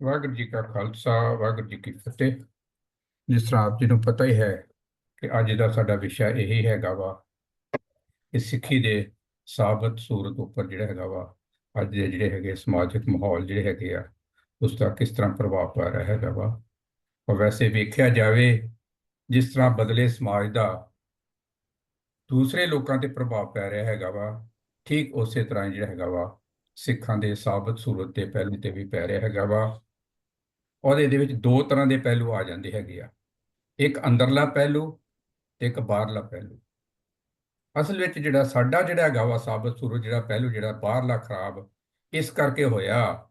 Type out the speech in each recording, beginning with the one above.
ਵਾਹਿਗੁਰੂ ਜੀ ਕਾ ਖਾਲਸਾ, ਵਾਹਿਗੁਰੂ ਜੀ ਕੀ ਫਤਿਹ। ਜਿਸ ਤਰ੍ਹਾਂ ਆਪ ਜੀ ਨੂੰ ਪਤਾ ਹੀ ਹੈ ਕਿ ਅੱਜ ਦਾ ਸਾਡਾ ਵਿਸ਼ਾ ਇਹੀ ਹੈਗਾ ਵਾ ਕਿ ਸਿੱਖੀ ਦੇ ਸਾਬਤ ਸੂਰਤ ਉੱਪਰ ਜਿਹੜਾ ਹੈਗਾ ਵਾ, ਅੱਜ ਦੇ ਜਿਹੜੇ ਹੈਗੇ ਸਮਾਜਿਕ ਮਾਹੌਲ ਜਿਹੜੇ ਹੈਗੇ ਆ, ਉਸ ਦਾ ਕਿਸ ਤਰ੍ਹਾਂ ਪ੍ਰਭਾਵ ਪੈ ਰਿਹਾ ਹੈਗਾ ਵਾ। ਔਰ ਵੈਸੇ ਵੇਖਿਆ ਜਾਵੇ, ਜਿਸ ਤਰ੍ਹਾਂ ਬਦਲੇ ਸਮਾਜ ਦਾ ਦੂਸਰੇ ਲੋਕਾਂ ਤੇ ਪ੍ਰਭਾਵ ਪੈ ਰਿਹਾ ਹੈਗਾ ਵਾ, ਠੀਕ ਉਸੇ ਤਰ੍ਹਾਂ ਜਿਹੜਾ ਹੈਗਾ ਵਾ, ਸਿੱਖਾਂ ਦੇ ਸਾਬਤ ਸੂਰਤ ਦੇ ਪਹਿਲੂ ਤੇ ਵੀ ਪੈ ਰਿਹਾ ਹੈਗਾ ਵਾ। ਔਰ ਇਹਦੇ ਵਿੱਚ ਦੋ ਤਰ੍ਹਾਂ ਦੇ ਪਹਿਲੂ ਆ ਜਾਂਦੇ ਹੈਗੇ ਆ। ਇੱਕ ਅੰਦਰਲਾ ਪਹਿਲੂ ਤੇ ਇੱਕ ਬਾਹਰਲਾ ਪਹਿਲੂ। ਅਸਲ ਵਿੱਚ ਜਿਹੜਾ ਸਾਡਾ ਜਿਹੜਾ ਹੈਗਾ ਵਾ ਸਾਬਤ ਸੂਰਤ ਜਿਹੜਾ ਪਹਿਲੂ ਜਿਹੜਾ ਬਾਹਰਲਾ ਖਰਾਬ, ਇਸ ਕਰਕੇ ਹੋਇਆ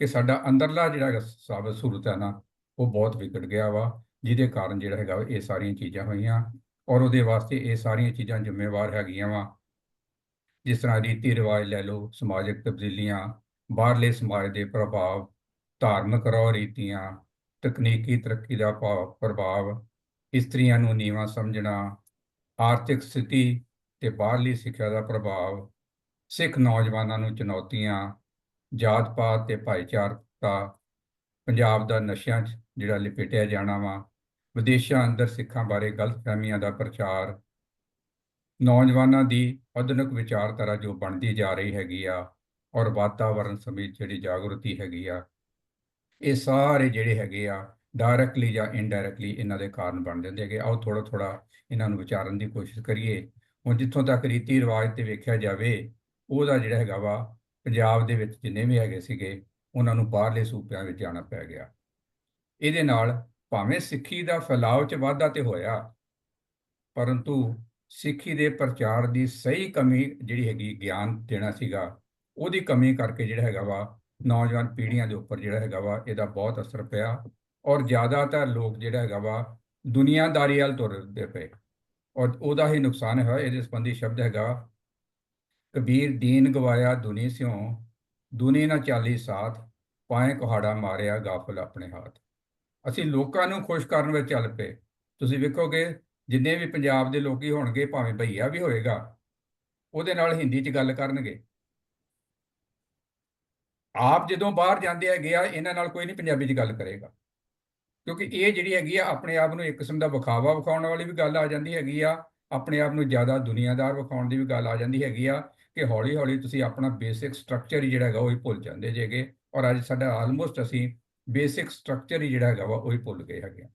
ਕਿ ਸਾਡਾ ਅੰਦਰਲਾ ਜਿਹੜਾ ਸਾਬਤ ਸੂਰਤ ਹੈ ਨਾ, ਉਹ ਬਹੁਤ ਵਿਗੜ ਗਿਆ ਵਾ, ਜਿਹਦੇ ਕਾਰਨ ਜਿਹੜਾ ਹੈਗਾ ਇਹ ਸਾਰੀਆਂ ਚੀਜ਼ਾਂ ਹੋਈਆਂ ਔਰ ਉਹਦੇ ਵਾਸਤੇ ਇਹ ਸਾਰੀਆਂ ਚੀਜ਼ਾਂ ਜ਼ਿੰਮੇਵਾਰ ਹੈਗੀਆਂ ਵਾ। ਜਿਸ ਤਰ੍ਹਾਂ ਰੀਤੀ ਰਿਵਾਜ ਲੈ ਲਓ, ਸਮਾਜਿਕ ਤਬਦੀਲੀਆਂ, ਬਾਹਰਲੇ ਸਮਾਜ ਦੇ ਪ੍ਰਭਾਵ ਧਾਰਮਿਕ ਰੌ ਰੀਤੀਆਂ, ਤਕਨੀਕੀ ਤਰੱਕੀ ਦਾ ਭਾਵ ਪ੍ਰਭਾਵ, ਇਸਤਰੀਆਂ ਨੂੰ ਨੀਵਾਂ ਸਮਝਣਾ, ਆਰਥਿਕ ਸਥਿਤੀ ਤੇ ਬਾਹਰਲੀ ਸਿੱਖਿਆ ਦਾ ਪ੍ਰਭਾਵ, ਸਿੱਖ ਨੌਜਵਾਨਾਂ ਨੂੰ ਚੁਣੌਤੀਆਂ, ਜਾਤ ਪਾਤ ਤੇ ਭਾਈਚਾਰਕਤਾ ਪੰਜਾਬ ਦਾ ਨਸ਼ਿਆਂ 'ਚ ਜਿਹੜਾ ਲਿਪਟਿਆ ਜਾਣਾ ਵਾ, ਵਿਦੇਸ਼ਾਂ ਅੰਦਰ ਸਿੱਖਾਂ ਬਾਰੇ ਗਲਤਫਹਿਮੀਆਂ ਦਾ ਪ੍ਰਚਾਰ, ਨੌਜਵਾਨਾਂ ਦੀ ਆਧੁਨਿਕ ਵਿਚਾਰਧਾਰਾ ਜੋ ਬਣਦੀ ਜਾ ਰਹੀ ਹੈਗੀ ਆ ਔਰ ਵਾਤਾਵਰਣ ਸਮੇਤ ਜਿਹੜੀ ਜਾਗਰੂਕਤੀ ਹੈਗੀ ਆ ਇਹ ਸਾਰੇ ਜਿਹੜੇ ਹੈਗੇ ਆ ਡਾਇਰੈਕਟਲੀ ਜਾਂ ਇਨਡਾਇਰੈਕਟਲੀ ਇਹਨਾਂ ਦੇ ਕਾਰਨ ਬਣ ਜਾਂਦੇ ਹੈਗੇ। ਆਓ ਥੋੜਾ ਥੋੜਾ ਇਹਨਾਂ ਨੂੰ ਵਿਚਾਰਨ ਦੀ ਕੋਸ਼ਿਸ਼ ਕਰੀਏ। ਹੁਣ ਜਿੱਥੋਂ ਤੱਕ ਰੀਤੀ ਰਿਵਾਜ ਤੇ ਵੇਖਿਆ ਜਾਵੇ, ਉਹਦਾ ਜਿਹੜਾ ਹੈਗਾ ਵਾ, ਪੰਜਾਬ ਦੇ ਵਿੱਚ ਜਿੰਨੇ ਵੀ ਹੈਗੇ ਸੀਗੇ, ਉਹਨਾਂ ਨੂੰ ਬਾਹਰਲੇ ਸੂਬਿਆਂ ਵਿੱਚ ਜਾਣਾ ਪੈ ਗਿਆ। ਇਹਦੇ ਨਾਲ ਭਾਵੇਂ ਸਿੱਖੀ ਦਾ ਫੈਲਾਅ ਚ ਵਾਧਾ ਤੇ ਹੋਇਆ, ਪਰੰਤੂ ਸਿੱਖੀ ਦੇ ਪ੍ਰਚਾਰ ਦੀ ਸਹੀ ਕਮੀ ਜਿਹੜੀ ਹੈਗੀ, ਗਿਆਨ ਦੇਣਾ ਸੀਗਾ, ਉਹਦੀ ਕਮੀ ਕਰਕੇ ਜਿਹੜਾ ਹੈਗਾ ਵਾ ਨੌਜਵਾਨ ਪੀੜ੍ਹੀਆਂ ਦੇ ਉੱਪਰ ਜਿਹੜਾ ਹੈਗਾ ਵਾ, ਇਹਦਾ ਬਹੁਤ ਅਸਰ ਪਿਆ ਔਰ ਜ਼ਿਆਦਾਤਰ ਲੋਕ ਜਿਹੜਾ ਹੈਗਾ ਵਾ, ਦੁਨੀਆਦਾਰੀ ਵੱਲ ਤੁਰਦੇ ਪਏ ਔਰ ਉਹਦਾ ਹੀ ਨੁਕਸਾਨ ਹੋਇਆ ਇਹਦੇ ਸੰਬੰਧੀ ਸ਼ਬਦ ਹੈਗਾ, ਕਬੀਰ ਦੀਨ ਗਵਾਇਆ ਦੁਨੀ ਸਿਓ ਦੁਨੀ ਨਾ ਚਾਲੀ ਸਾਥ, ਪਾਏ ਕੁਹਾੜਾ ਮਾਰਿਆ ਗਾਫਲ ਆਪਣੇ ਹੱਥ। ਅਸੀਂ ਲੋਕਾਂ ਨੂੰ ਖੁਸ਼ ਕਰਨ ਵਿੱਚ ਚੱਲ ਪਏ। ਤੁਸੀਂ ਵੇਖੋਗੇ, ਜਿੰਨੇ ਵੀ ਪੰਜਾਬ ਦੇ ਲੋਕੀ ਹੋਣਗੇ, ਭਾਵੇਂ ਭਈਆ ਵੀ ਹੋਏਗਾ, ਉਹਦੇ ਨਾਲ ਹਿੰਦੀ 'ਚ ਗੱਲ ਕਰਨਗੇ। ਆਪ ਜਦੋਂ ਬਾਹਰ ਜਾਂਦੇ ਹੈਗੇ ਆ, ਇਹਨਾਂ ਨਾਲ ਕੋਈ ਨਹੀਂ ਪੰਜਾਬੀ 'ਚ ਗੱਲ ਕਰੇਗਾ। ਕਿਉਂਕਿ ਇਹ ਜਿਹੜੀ ਹੈਗੀ ਆ, ਆਪਣੇ ਆਪ ਨੂੰ ਇੱਕ ਕਿਸਮ ਦਾ ਵਿਖਾਵਾ ਵਿਖਾਉਣ ਵਾਲੀ ਵੀ ਗੱਲ ਆ ਜਾਂਦੀ ਹੈਗੀ ਆ, ਆਪਣੇ ਆਪ ਨੂੰ ਜ਼ਿਆਦਾ ਦੁਨੀਆਦਾਰ ਵਿਖਾਉਣ ਦੀ ਵੀ ਗੱਲ ਆ ਜਾਂਦੀ ਹੈਗੀ ਆ ਕਿ ਹੌਲੀ ਹੌਲੀ ਤੁਸੀਂ ਆਪਣਾ ਬੇਸਿਕ ਸਟਰਕਚਰ ਹੀ ਜਿਹੜਾ ਹੈਗਾ ਉਹ ਹੀ ਭੁੱਲ ਜਾਂਦੇ ਜੇਗੇ। ਔਰ ਅੱਜ ਸਾਡਾ ਆਲਮੋਸਟ ਅਸੀਂ ਬੇਸਿਕ ਸਟਰਕਚਰ ਹੀ ਜਿਹੜਾ ਹੈਗਾ ਵਾ ਉਹ ਹੀ ਭੁੱਲ ਗਏ ਹੈਗੇ ਆ।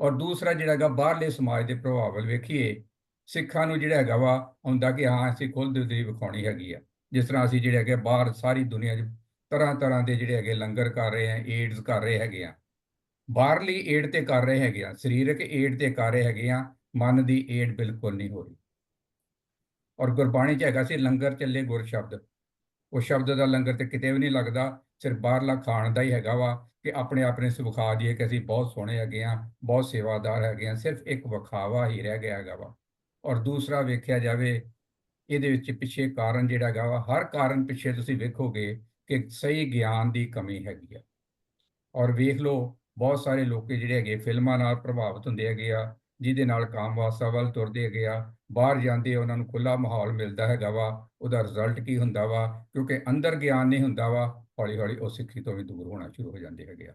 ਔਰ ਦੂਸਰਾ ਜਿਹੜਾ ਹੈਗਾ, ਬਾਹਰਲੇ ਸਮਾਜ ਦੇ ਪ੍ਰਭਾਵ ਵੱਲ ਵੇਖੀਏ, ਸਿੱਖਾਂ ਨੂੰ ਜਿਹੜਾ ਹੈਗਾ ਵਾ ਹੁੰਦਾ ਕਿ ਹਾਂ, ਅਸੀਂ ਖੁੱਲ੍ਹ ਦੀ ਵਿਖਾਉਣੀ ਹੈਗੀ ਆ। ਜਿਸ ਤਰ੍ਹਾਂ ਅਸੀਂ ਜਿਹੜੇ ਹੈਗੇ ਬਾਹਰ ਸਾਰੀ ਦੁਨੀਆ 'ਚ ਤਰ੍ਹਾਂ ਤਰ੍ਹਾਂ ਦੇ ਜਿਹੜੇ ਹੈਗੇ ਲੰਗਰ ਕਰ ਰਹੇ ਆ ਏਡਸ ਕਰ ਰਹੇ ਹੈਗੇ ਆ। ਬਾਹਰਲੀ ਏਡ ਤੇ ਕਰ ਰਹੇ ਹੈਗੇ ਆ, ਸਰੀਰਕ ਏਡ ਤੇ ਕਰ ਰਹੇ ਹੈਗੇ ਆ, ਮਨ ਦੀ ਏਡ ਬਿਲਕੁਲ ਨਹੀਂ ਹੋ ਰਹੀ। ਔਰ ਗੁਰਬਾਣੀ 'ਚ ਹੈਗਾ ਸੀ, ਲੰਗਰ ਚੱਲੇ ਗੁਰ ਸ਼ਬਦ। ਉਹ ਸ਼ਬਦ ਦਾ ਲੰਗਰ ਤੇ ਕਿਤੇ ਵੀ ਨਹੀਂ ਲੱਗਦਾ, ਸਿਰਫ ਬਾਹਰਲਾ ਖਾਣ ਦਾ ਹੀ ਹੈਗਾ ਵਾ ਕਿ ਆਪਣੇ ਆਪਣੇ ਸੁਖਾ ਦਈਏ ਕਿ ਅਸੀਂ ਬਹੁਤ ਸੋਹਣੇ ਹੈਗੇ ਆ, ਬਹੁਤ ਸੇਵਾਦਾਰ ਹੈਗੇ ਆ, ਸਿਰਫ ਇੱਕ ਵਿਖਾਵਾ ਹੀ ਰਹਿ ਗਿਆ ਹੈਗਾ ਵਾ। ਔਰ ਦੂਸਰਾ ਵੇਖਿਆ ਜਾਵੇ ਇਹਦੇ ਵਿੱਚ ਪਿੱਛੇ ਕਾਰਨ ਜਿਹੜਾ ਹੈਗਾ ਵਾ, ਹਰ ਕਾਰਨ ਪਿੱਛੇ ਤੁਸੀਂ ਵੇਖੋਗੇ ਕਿ ਸਹੀ ਗਿਆਨ ਦੀ ਕਮੀ ਹੈਗੀ ਆ। ਔਰ ਵੇਖ ਲਓ, ਬਹੁਤ ਸਾਰੇ ਲੋਕ ਜਿਹੜੇ ਹੈਗੇ ਫਿਲਮਾਂ ਨਾਲ ਪ੍ਰਭਾਵਿਤ ਹੁੰਦੇ ਹੈਗੇ ਆ, ਜਿਹਦੇ ਨਾਲ ਕਾਮਵਾਸਾ ਵੱਲ ਤੁਰਦੇ ਹੈਗੇ ਆ, ਬਾਹਰ ਜਾਂਦੇ ਉਹਨਾਂ ਨੂੰ ਖੁੱਲਾ ਮਾਹੌਲ ਮਿਲਦਾ ਹੈਗਾ ਵਾ, ਉਹਦਾ ਰਿਜ਼ਲਟ ਕੀ ਹੁੰਦਾ ਵਾ, ਕਿਉਂਕਿ ਅੰਦਰ ਗਿਆਨ ਨਹੀਂ ਹੁੰਦਾ ਵਾ ਹੌਲੀ ਹੌਲੀ ਉਹ ਸਿੱਖੀ ਤੋਂ ਵੀ ਦੂਰ ਹੋਣਾ ਸ਼ੁਰੂ ਹੋ ਜਾਂਦੇ ਹੈਗੇ ਆ।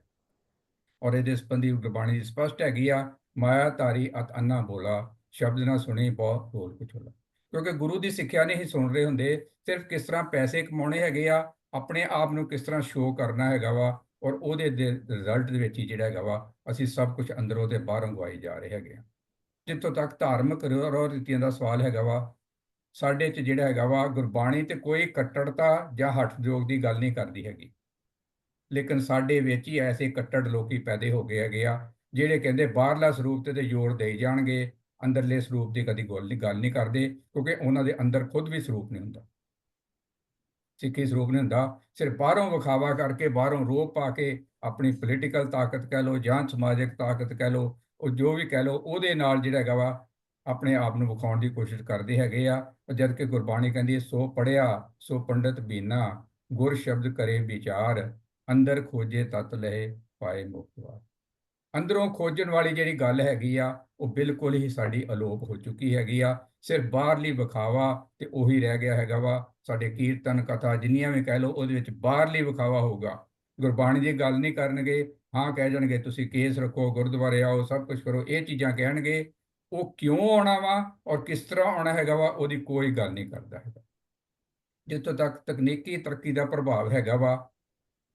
ਔਰ ਇਹਦੇ ਸੰਬੰਧੀ ਗੁਰਬਾਣੀ ਸਪਸ਼ਟ ਹੈਗੀ ਆ, ਮਾਇਆ ਧਾਰੀ ਅਤ ਅੰਨਾ ਬੋਲਾ, ਸ਼ਬਦ ਨਾ ਸੁਣੀ ਬਹੁਤ ਬੋਲ ਕੁਛੋਲਾ ਕਿਉਂਕਿ ਗੁਰੂ ਦੀ ਸਿੱਖਿਆ ਨਹੀਂ ਸੁਣ ਰਹੇ ਹੁੰਦੇ, ਸਿਰਫ ਕਿਸ ਤਰ੍ਹਾਂ ਪੈਸੇ ਕਮਾਉਣੇ ਹੈਗੇ ਆ, ਆਪਣੇ ਆਪ ਨੂੰ ਕਿਸ ਤਰ੍ਹਾਂ ਸ਼ੋਅ ਕਰਨਾ ਹੈਗਾ ਵਾ ਔਰ ਉਹਦੇ ਦੇ ਰਿਜ਼ਲਟ ਦੇ ਵਿੱਚ ਹੀ ਜਿਹੜਾ ਹੈਗਾ ਵਾ, ਅਸੀਂ ਸਭ ਕੁਝ ਅੰਦਰੋਂ ਤੇ ਬਾਹਰੋਂ ਗਵਾਈ ਜਾ ਰਹੇ ਹੈਗੇ ਆ। ਜਿੱਥੋਂ ਤੱਕ ਧਾਰਮਿਕ ਰੀਤੀਆਂ ਦਾ ਸਵਾਲ ਹੈਗਾ ਵਾ, ਸਾਡੇ 'ਚ ਜਿਹੜਾ ਹੈਗਾ ਵਾ, ਗੁਰਬਾਣੀ ਤੇ ਕੋਈ ਕੱਟੜਤਾ ਜਾਂ ਹਠਯੋਗ ਦੀ ਗੱਲ ਨਹੀਂ ਕਰਦੀ ਹੈਗੀ। ਲੇਕਿਨ ਸਾਡੇ ਵਿੱਚ ਹੀ ਐਸੇ ਕੱਟੜ ਲੋਕੀ ਪੈਦੇ ਹੋ ਗਏ ਹੈਗੇ ਆ, ਜਿਹੜੇ ਕਹਿੰਦੇ ਬਾਹਰਲਾ ਸਰੂਪ ਤੇ ਤੇ ਜ਼ੋਰ ਦੇਈ ਜਾਣਗੇ ਅੰਦਰਲੇ ਸਰੂਪ ਦੀ ਕਦੀ ਗੱਲ ਨਹੀਂ ਗੱਲ ਨਹੀਂ ਕਰਦੇ, ਕਿਉਂਕਿ ਉਹਨਾਂ ਦੇ ਅੰਦਰ ਖੁਦ ਵੀ ਸਰੂਪ ਨਹੀਂ ਹੁੰਦਾ। ਸਿੱਖੀ ਸਰੂਪ ਨਹੀਂ ਹੁੰਦਾ। ਸਿਰਫ ਬਾਹਰੋਂ ਵਿਖਾਵਾ ਕਰਕੇ, ਬਾਹਰੋਂ ਰੋਪ ਪਾ ਕੇ ਆਪਣੀ ਪੋਲੀਟੀਕਲ ਤਾਕਤ ਕਹਿ ਲਓ ਜਾਂ ਸਮਾਜਿਕ ਤਾਕਤ ਕਹਿ ਲਓ, ਉਹ ਜੋ ਵੀ ਕਹਿ ਲਓ, ਉਹਦੇ ਨਾਲ ਜਿਹੜਾ ਹੈਗਾ ਵਾ, ਆਪਣੇ ਆਪ ਨੂੰ ਵਿਖਾਉਣ ਦੀ ਕੋਸ਼ਿਸ਼ ਕਰਦੇ ਹੈਗੇ ਆ। ਜਦ ਕਿ ਗੁਰਬਾਣੀ ਕਹਿੰਦੀ ਸੋ ਪੜਿਆ ਸੋ ਪੰਡਤ ਬੀਨਾ, ਗੁਰ ਸ਼ਬਦ ਕਰੇ ਵਿਚਾਰ, ਅੰਦਰ ਖੋਜੇ ਤਤ ਲਏ ਪਾਏ ਮੁਕਤਵਾ ਅੰਦਰੋਂ ਖੋਜਣ ਵਾਲੀ ਜਿਹੜੀ ਗੱਲ ਹੈਗੀ ਆ, ਉਹ ਬਿਲਕੁਲ ਹੀ ਸਾਡੀ ਅਲੋਪ ਹੋ ਚੁੱਕੀ ਹੈਗੀ ਆ। ਸਿਰਫ ਬਾਹਰਲੀ ਵਿਖਾਵਾ ਤੇ ਉਹੀ ਰਹਿ ਗਿਆ ਹੈਗਾ ਵਾ। ਸਾਡੇ ਕੀਰਤਨ ਕਥਾ ਜਿੰਨੀਆਂ ਵੀ ਕਹਿ ਲਓ, ਉਹਦੇ ਵਿੱਚ ਬਾਹਰਲੀ ਵਿਖਾਵਾ ਹੋਊਗਾ। ਗੁਰਬਾਣੀ ਦੀ ਗੱਲ ਨਹੀਂ ਕਰਨਗੇ, ਹਾਂ ਕਹਿ ਜਾਣਗੇ, ਤੁਸੀਂ ਕੇਸ ਰੱਖੋ, ਗੁਰਦੁਆਰੇ ਆਓ, ਸਭ ਕੁਝ ਕਰੋ। ਇਹ ਚੀਜ਼ਾਂ ਕਹਿਣਗੇ, ਉਹ ਕਿਉਂ ਆਉਣਾ ਵਾ ਔਰ ਕਿਸ ਤਰ੍ਹਾਂ ਆਉਣਾ ਹੈਗਾ ਵਾ, ਉਹਦੀ ਕੋਈ ਗੱਲ ਨਹੀਂ ਕਰਦਾ ਹੈਗਾ। ਜਿੱਥੋਂ ਤੱਕ ਤਕਨੀਕੀ ਤਰੱਕੀ ਦਾ ਪ੍ਰਭਾਵ ਹੈਗਾ ਵਾ,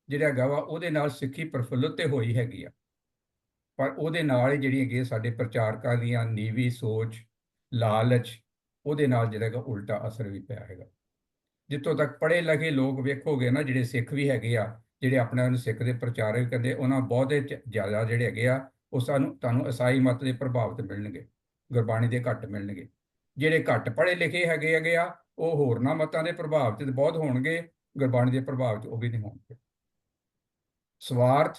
ਜਿਹੜਾ ਹੈਗਾ ਵਾ, ਉਹਦੇ ਨਾਲ ਸਿੱਖੀ ਪ੍ਰਫੁੱਲਤ ਤੇ ਹੋਈ ਹੈਗੀ ਆ। ਪਰ ਉਹਦੇ ਨਾਲ ਹੀ ਜਿਹੜੀਆਂ ਹੈਗੀ ਸਾਡੇ ਪ੍ਰਚਾਰਕਾਂ ਦੀਆਂ ਨੀਵੀਂ ਸੋਚ, ਲਾਲਚ, ਉਹਦੇ ਨਾਲ ਜਿਹੜਾ ਹੈਗਾ ਉਲਟਾ ਅਸਰ ਵੀ ਪਿਆ ਹੈਗਾ। ਜਿੱਥੋਂ ਤੱਕ ਪੜ੍ਹੇ ਲਿਖੇ ਲੋਕ ਵੇਖੋਗੇ ਨਾ, ਜਿਹੜੇ ਸਿੱਖ ਵੀ ਹੈਗੇ ਆ, ਜਿਹੜੇ ਆਪਣੇ ਆਪ ਨੂੰ ਸਿੱਖ ਦੇ ਪ੍ਰਚਾਰਕ ਕਹਿੰਦੇ, ਉਹਨਾਂ ਬਹੁਤੇ ਚ- ਜ਼ਿਆਦਾ ਜਿਹੜੇ ਹੈਗੇ ਆ, ਉਹ ਸਾਨੂੰ, ਤੁਹਾਨੂੰ ਈਸਾਈ ਮਤ ਦੇ ਪ੍ਰਭਾਵ ਤੇ ਮਿਲਣਗੇ, ਗੁਰਬਾਣੀ ਦੇ ਘੱਟ ਮਿਲਣਗੇ। ਜਿਹੜੇ ਘੱਟ ਪੜ੍ਹੇ ਲਿਖੇ ਹੈਗੇ ਹੈਗੇ ਆ, ਉਹ ਹੋਰਨਾਂ ਮਤਾਂ ਦੇ ਪ੍ਰਭਾਵ ਤੇ ਬਹੁਤ ਹੋਣਗੇ, ਗੁਰਬਾਣੀ ਦੇ ਪ੍ਰਭਾਵ ਚ ਉਹ ਵੀ ਨਹੀਂ ਹੋਣਗੇ। ਸਵਾਰਥ